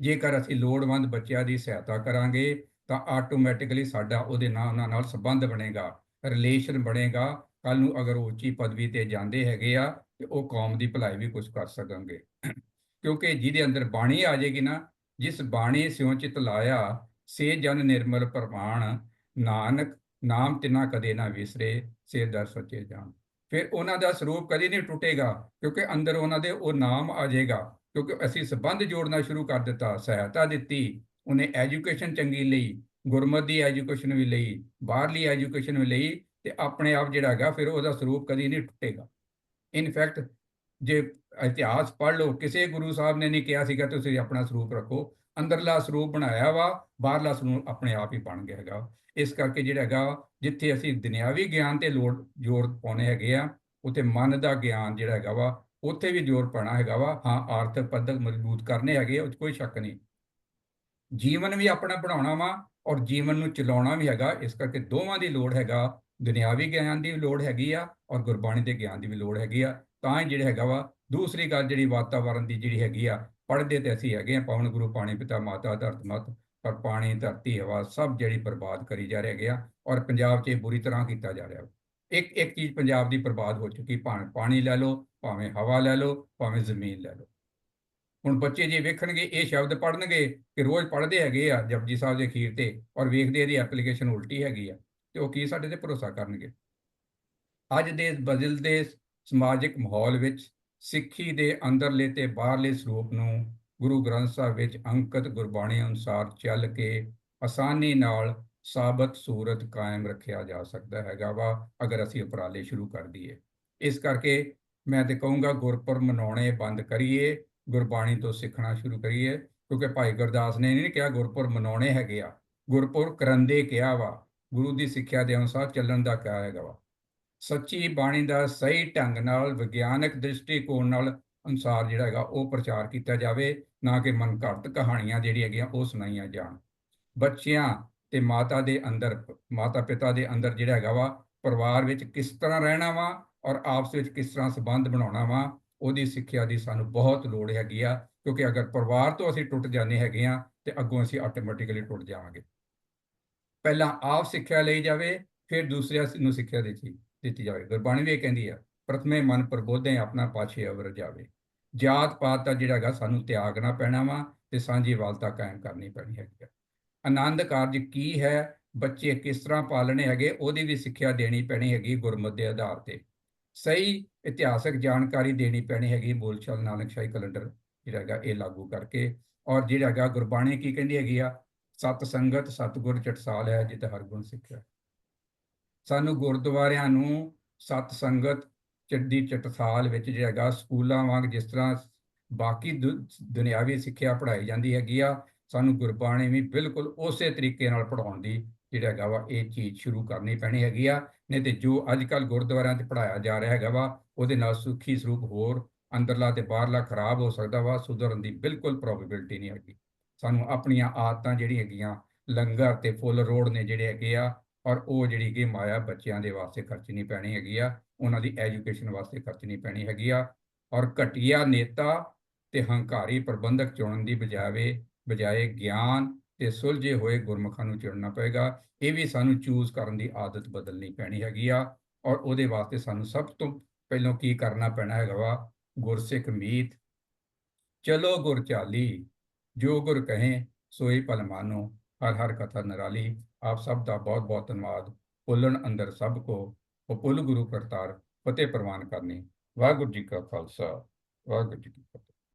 ਜੇਕਰ ਅਸੀਂ ਲੋੜਵੰਦ ਬੱਚਿਆਂ ਦੀ ਸਹਾਇਤਾ ਕਰਾਂਗੇ, ਤਾਂ ਆਟੋਮੈਟਿਕਲੀ ਸਾਡਾ ਉਹਦੇ ਨਾਲ, ਉਹਨਾਂ ਨਾਲ ਸੰਬੰਧ ਬਣੇਗਾ ਰਿਲੇਸ਼ਨ ਬਣੇਗਾ। ਕੱਲ ਨੂੰ ਅਗਰ ਉਹ ਉੱਚੀ ਪਦਵੀ ਤੇ ਜਾਂਦੇ ਹੈਗੇ ਆ, ਤੇ ਉਹ ਕੌਮ ਦੀ ਭਲਾਈ ਵੀ ਕੁਝ ਕਰ ਸਕਣਗੇ। ਕਿਉਂਕਿ ਜਿਹਦੇ ਅੰਦਰ ਬਾਣੀ ਆ ਜਾਏਗੀ ਨਾ, ਜਿਸ ਬਾਣੀ ਸਿਉ ਚਿਤ ਲਾਇਆ, ਸੇ ਜਨ ਨਿਰਮਲ ਪ੍ਰਮਾਣ, ਨਾਨਕ, ਨਾਮ ਤਿਨਾ ਕਦੇ ਨਾ ਵਿਸਰੇ, ਸੇ ਦਰ ਸੱਚੇ ਜਾਣ। ਫਿਰ ਉਹਨਾਂ ਦਾ ਸਰੂਪ ਕਦੀ ਨਹੀਂ ਟੁੱਟੇਗਾ, ਕਿਉਂਕਿ ਅੰਦਰ ਉਹਨਾਂ ਦੇ ਉਹ ਨਾਮ ਆ ਜਾਏਗਾ, ਕਿਉਂਕਿ ਅਸੀਂ ਸਬੰਧ ਜੋੜਨਾ ਸ਼ੁਰੂ ਕਰ ਦਿੱਤਾ, ਸਹਾਇਤਾ ਦਿੱਤੀ, ਉਹਨੇ ਐਜੂਕੇਸ਼ਨ ਚੰਗੀ ਲਈ, ਗੁਰਮਤ ਦੀ ਐਜੂਕੇਸ਼ਨ ਵੀ ਲਈ, ਬਾਹਰਲੀ ਐਜੂਕੇਸ਼ਨ ਵੀ ਲਈ ਤੇ ਆਪਣੇ ਆਪ ਜਿਹੜਾ ਹੈਗਾ ਫਿਰ ਉਹਦਾ ਸਰੂਪ ਕਦੀ ਨਹੀਂ ਟੁੱਟੇਗਾ। ਇਨਫੈਕਟ ਜੇ ਇਤਿਹਾਸ ਪੜ੍ਹ ਲਓ, ਕਿਸੇ ਗੁਰੂ ਸਾਹਿਬ ਨੇ ਨਹੀਂ ਕਿਹਾ ਸੀਗਾ ਤੁਸੀਂ ਆਪਣਾ ਸਰੂਪ ਰੱਖੋ ਅੰਦਰਲਾ ਸਰੂਪ ਬਣਾਇਆ ਵਾ, ਬਾਹਰਲਾ ਸਰੂਪ ਆਪਣੇ ਆਪ ਹੀ ਬਣ ਗਿਆ ਹੈਗਾ ਇਸ ਕਰਕੇ ਜਿਹੜਾ ਹੈਗਾ ਜਿੱਥੇ ਅਸੀਂ ਦੁਨਿਆਵੀ ਗਿਆਨ ਤੇ ਲੋੜ, ਜ਼ੋਰ ਪਾਉਣੇ ਹੈਗੇ ਆ, ਉੱਥੇ ਮਨ ਦਾ ਗਿਆਨ ਜਿਹੜਾ ਹੈਗਾ ਵਾ, ਉੱਥੇ ਵੀ ਜ਼ੋਰ ਪਾਣਾ ਹੈਗਾ ਵਾ। ਹਾਂ, ਆਰਥਿਕ ਪੱਧਰ ਮਜ਼ਬੂਤ ਕਰਨੇ ਹੈਗੇ ਉਹ 'ਚ ਕੋਈ ਸ਼ੱਕ ਨਹੀਂ। ਜੀਵਨ ਵੀ ਆਪਣਾ ਬਣਾਉਣਾ ਵਾ ਔਰ ਜੀਵਨ ਨੂੰ ਚਲਾਉਣਾ ਵੀ ਹੈਗਾ, ਇਸ ਕਰਕੇ ਦੋਵਾਂ ਦੀ ਲੋੜ ਹੈਗਾ। ਦੁਨਿਆਵੀ ਗਿਆਨ ਦੀ ਵੀ ਲੋੜ ਹੈਗੀ ਆ ਔਰ ਗੁਰਬਾਣੀ ਦੇ ਗਿਆਨ ਦੀ ਵੀ ਲੋੜ ਹੈਗੀ ਆ। ਤਾਂ ਹੀ ਜਿਹੜਾ ਹੈਗਾ ਵਾ, ਦੂਸਰੀ ਗੱਲ ਜਿਹੜੀ ਵਾਤਾਵਰਣ ਦੀ ਜਿਹੜੀ ਹੈਗੀ ਆ ਪੜ੍ਹਦੇ ਤੇ ਅਸੀਂ ਹੈਗੇ ਆ ਪਵਨ ਗੁਰੂ ਪਾਣੀ ਪਿਤਾ ਮਾਤਾ, ਧਰਤ ਮਤ, ਪਰ ਪਾਣੀ, ਧਰਤੀ, ਹਵਾ ਸਭ ਜਿਹੜੀ ਬਰਬਾਦ ਕਰੀ ਜਾ ਰਹੇ ਹੈਗੇ ਆ ਔਰ ਪੰਜਾਬ 'ਚ ਇਹ ਬੁਰੀ ਤਰ੍ਹਾਂ ਕੀਤਾ ਜਾ ਰਿਹਾ। ਇੱਕ ਇੱਕ ਚੀਜ਼ ਪੰਜਾਬ ਦੀ ਬਰਬਾਦ ਹੋ ਚੁੱਕੀ, ਭਾਵੇਂ ਪਾਣੀ ਲੈ ਲਓ, ਭਾਵੇਂ ਹਵਾ ਲੈ ਲਓ, ਭਾਵੇਂ ਜ਼ਮੀਨ ਲੈ ਲਓ। ਹੁਣ ਬੱਚੇ ਜੇ ਵੇਖਣਗੇ, ਇਹ ਸ਼ਬਦ ਪੜ੍ਹਨਗੇ ਕਿ ਰੋਜ਼ ਪੜ੍ਹਦੇ ਹੈਗੇ ਆ ਜਪਜੀ ਸਾਹਿਬ ਦੇ ਅਖੀਰ ਤੇ ਔਰ ਵੇਖਦੇ ਇਹਦੀ ਐਪਲੀਕੇਸ਼ਨ ਉਲਟੀ ਹੈਗੀ ਆ, ਤੇ ਉਹ ਕੀ ਸਾਡੇ ਤੇ ਭਰੋਸਾ ਕਰਨਗੇ? ਅੱਜ ਦੇ ਬਦਲਦੇ ਸਮਾਜਿਕ ਮਾਹੌਲ ਵਿੱਚ ਸਿੱਖੀ ਦੇ ਅੰਦਰਲੇ ਤੇ ਬਾਹਰਲੇ ਸਰੂਪ ਨੂੰ ਗੁਰੂ ਗ੍ਰੰਥ ਸਾਹਿਬ ਵਿੱਚ ਅੰਕਿਤ ਗੁਰਬਾਣੀ ਅਨੁਸਾਰ ਚੱਲ ਕੇ ਆਸਾਨੀ ਨਾਲ ਸਾਬਤ ਸੂਰਤ ਕਾਇਮ ਰੱਖਿਆ ਜਾ ਸਕਦਾ ਹੈਗਾ ਵਾ, ਅਗਰ ਅਸੀਂ ਉਪਰਾਲੇ ਸ਼ੁਰੂ ਕਰ ਦਈਏ। ਇਸ ਕਰਕੇ ਮੈਂ ਤੇ ਕਹੂੰਗਾ ਗੁਰਪੁਰ ਮਨਾਉਣੇ ਬੰਦ ਕਰੀਏ, ਗੁਰਬਾਣੀ ਤੋਂ ਸਿੱਖਣਾ ਸ਼ੁਰੂ ਕਰੀਏ, ਕਿਉਂਕਿ ਭਾਈ ਗੁਰਦਾਸ ਨੇ ਨਹੀਂ ਕਿਹਾ ਗੁਰਪੁਰ ਮਨਾਉਣੇ ਹੈਗੇ ਆ। ਗੁਰਪੁਰ ਕਰੰਦੇ ਕਿਹਾ ਵਾ, ਗੁਰੂ ਦੀ ਸਿੱਖਿਆ ਦੇ ਅਨੁਸਾਰ ਚੱਲਣ ਦਾ ਕਿਹਾ ਹੈਗਾ ਵਾ। ਸੱਚੀ ਬਾਣੀ ਦਾ ਸਹੀ ਢੰਗ ਨਾਲ, ਵਿਗਿਆਨਕ ਦ੍ਰਿਸ਼ਟੀਕੋਣ ਨਾਲ ਅਨੁਸਾਰ ਜਿਹੜਾ ਹੈਗਾ ਉਹ ਪ੍ਰਚਾਰ ਕੀਤਾ ਜਾਵੇ, ਨਾ ਕਿ ਮਨ ਕਹਾਣੀਆਂ ਜਿਹੜੀਆਂ ਹੈਗੀਆਂ ਉਹ ਸੁਣਾਈਆਂ ਜਾਣ। ਬੱਚਿਆਂ ਤੇ ਮਾਤਾ ਦੇ ਅੰਦਰ, ਮਾਤਾ ਪਿਤਾ ਦੇ ਅੰਦਰ ਜਿਹੜਾ ਹੈਗਾ ਵਾ, ਪਰਿਵਾਰ ਵਿੱਚ ਕਿਸ ਤਰ੍ਹਾਂ ਰਹਿਣਾ ਵਾ ਔਰ ਆਪਸ ਵਿੱਚ ਕਿਸ ਤਰ੍ਹਾਂ ਸੰਬੰਧ ਬਣਾਉਣਾ ਵਾ, ਉਹਦੀ ਸਿੱਖਿਆ ਦੀ ਸਾਨੂੰ ਬਹੁਤ ਲੋੜ ਹੈਗੀ ਆ, ਕਿਉਂਕਿ ਅਗਰ ਪਰਿਵਾਰ ਤੋਂ ਅਸੀਂ ਟੁੱਟ ਜਾਂਦੇ ਹੈਗੇ ਆ, ਤੇ ਅੱਗੋਂ ਅਸੀਂ ਆਟੋਮੈਟਿਕਲੀ ਟੁੱਟ ਜਾਵਾਂਗੇ। ਪਹਿਲਾਂ ਆਪ ਸਿੱਖਿਆ ਲਈ ਜਾਵੇ, ਫਿਰ ਦੂਸਰਿਆਂ ਨੂੰ ਸਿੱਖਿਆ ਦਿੱਤੀ ਦਿੱਤੀ ਜਾਵੇ। ਗੁਰਬਾਣੀ ਵੀ ਇਹ ਕਹਿੰਦੀ ਆ, ਪ੍ਰਥਮੇ ਮਨ ਪ੍ਰਬੋਧੇ, ਆਪਣਾ ਪਾਛੇ ਅਵਰ ਜਾਵੇ। ਜਾਤ ਪਾਤ ਦਾ ਜਿਹੜਾ ਹੈਗਾ, ਸਾਨੂੰ ਤਿਆਗਣਾ ਪੈਣਾ ਵਾ ਤੇ ਸਾਂਝੀ ਵਾਲਤਾ ਕਾਇਮ ਕਰਨੀ ਪੈਣੀ ਹੈਗੀ ਆ। ਆਨੰਦ ਕਾਰਜ ਕੀ ਹੈ? ਬੱਚੇ ਕਿਸ ਤਰ੍ਹਾਂ ਪਾਲਣੇ ਹੈਗੇ? ਉਹਦੀ ਵੀ ਸਿੱਖਿਆ ਦੇਣੀ ਪੈਣੀ ਹੈਗੀ ਗੁਰਮਤਿ ਦੇ ਆਧਾਰ ਤੇ। ਸਹੀ ਇਤਿਹਾਸਕ ਜਾਣਕਾਰੀ ਦੇਣੀ ਪੈਣੀ ਹੈਗੀ ਬੋਲਚਾਲ ਨਾਨਕਸ਼ਾਹੀ ਕੈਲੰਡਰ ਜਿਹੜਾ ਹੈਗਾ, ਇਹ ਲਾਗੂ ਕਰਕੇ। ਔਰ ਜਿਹੜਾ ਹੈਗਾ, ਗੁਰਬਾਣੀ ਕੀ ਕਹਿੰਦੀ ਹੈਗੀ ਆ? ਸਤ ਸੰਗਤ, ਸਤਗੁਰ ਚਟਸਾਲ ਹੈ ਜਿਤ ਹਰ ਗੁਣ ਸਿੱਖਿਆ। ਸਾਨੂੰ ਗੁਰਦੁਆਰਿਆਂ ਨੂੰ ਸਤ ਸੰਗਤ ਚੱਡੀ ਚਟਸਾਲ ਵਿੱਚ ਜਿਹੜਾ ਹੈਗਾ, ਸਕੂਲਾਂ ਵਾਂਗ ਜਿਸ ਤਰ੍ਹਾਂ ਬਾਕੀ ਦੁਨਿਆਵੀ ਸਿੱਖਿਆ ਪੜ੍ਹਾਈ ਜਾਂਦੀ ਹੈਗੀ ਆ, ਸਾਨੂੰ ਗੁਰਬਾਣੀ ਵੀ ਬਿਲਕੁਲ ਉਸੇ ਤਰੀਕੇ ਨਾਲ ਪੜਾਉਣ ਦੀ ਜਿਹੜਾ ਹੈਗਾ ਵਾ, ਇਹ ਚੀਜ਼ ਸ਼ੁਰੂ ਕਰਨੀ ਪੈਣੀ ਹੈਗੀ ਆ। ਨਹੀਂ ਤੇ ਜੋ ਅੱਜ ਕੱਲ ਗੁਰਦੁਆਰਿਆਂ 'ਚ ਪੜਾਇਆ ਜਾ ਰਿਹਾ ਹੈਗਾ ਵਾ, ਉਹਦੇ ਨਾਲ ਸੁੱਖੀ ਸਰੂਪ ਹੋਰ ਅੰਦਰਲਾ ਤੇ ਬਾਹਰਲਾ ਖਰਾਬ ਹੋ ਸਕਦਾ ਵਾ, ਸੁਧਰਨ ਦੀ ਬਿਲਕੁਲ ਪ੍ਰੋਬੇਬਿਲਟੀ ਨਹੀਂ ਹੈਗੀ। ਸਾਨੂੰ ਆਪਣੀਆਂ ਆਦਤਾਂ ਜਿਹੜੀਆਂ ਹੈਗੀਆਂ, ਲੰਗਰ ਤੇ ਫੁੱਲ ਰੋਡ ਨੇ ਜਿਹੜੇ ਹੈਗੇ ਆ ਔਰ ਉਹ ਜਿਹੜੀ ਕਿ ਮਾਇਆ ਬੱਚਿਆਂ ਦੇ ਵਾਸਤੇ ਖਰਚਣੀ ਪੈਣੀ ਹੈਗੀ ਆ, ਉਹਨਾਂ ਦੀ ਐਜੂਕੇਸ਼ਨ ਵਾਸਤੇ ਖਰਚਣੀ ਪੈਣੀ ਹੈਗੀ ਆ, ਔਰ ਘਟੀਆ ਨੇਤਾ ਤੇ ਹੰਕਾਰੀ ਪ੍ਰਬੰਧਕ ਚੁਣਨ ਦੀ ਬਜਾਏ ਬਜਾਏ ਗਿਆਨ ਤੇ ਸੁਲਝੇ ਹੋਏ ਗੁਰਮੁਖਾਂ ਨੂੰ ਚੁਣਨਾ ਪਏਗਾ, ਇਹ ਵੀ ਸਾਨੂੰ ਚੂਜ਼ ਕਰਨ ਦੀ ਆਦਤ ਬਦਲਣੀ ਪੈਣੀ ਹੈਗੀ ਆ, ਔਰ ਉਹਦੇ ਵਾਸਤੇ ਸਾਨੂੰ ਸਭ ਤੋਂ ਪਹਿਲਾਂ ਕੀ ਕਰਨਾ ਪੈਣਾ ਹੈਗਾ ਵਾ, ਗੁਰਸਿੱਖ ਮੀਤ, ਚਲੋ ਗੁਰ ਚਾਲੀ, ਜੋ ਗੁਰ ਕਹੇ, ਸੋਈ ਭਲ ਮਾਨੋ, ਹਰ ਹਰ ਕਥਾ ਨਰਾਲੀ ਆਪ ਸਭ ਦਾ ਬਹੁਤ ਬਹੁਤ ਧੰਨਵਾਦ। ਪੁੱਲਣ ਅੰਦਰ ਸਭ ਕੋ ਪੁੱਲ ਗੁਰੂ ਕਰਤਾਰ ਫਤਿਹ ਪ੍ਰਵਾਨ ਕਰਨੀ। ਵਾਹਿਗੁਰੂ ਜੀ ਕਾ ਖਾਲਸਾ, ਵਾਹਿਗੁਰੂ ਜੀ ਕੀ ਫਤਿਹ।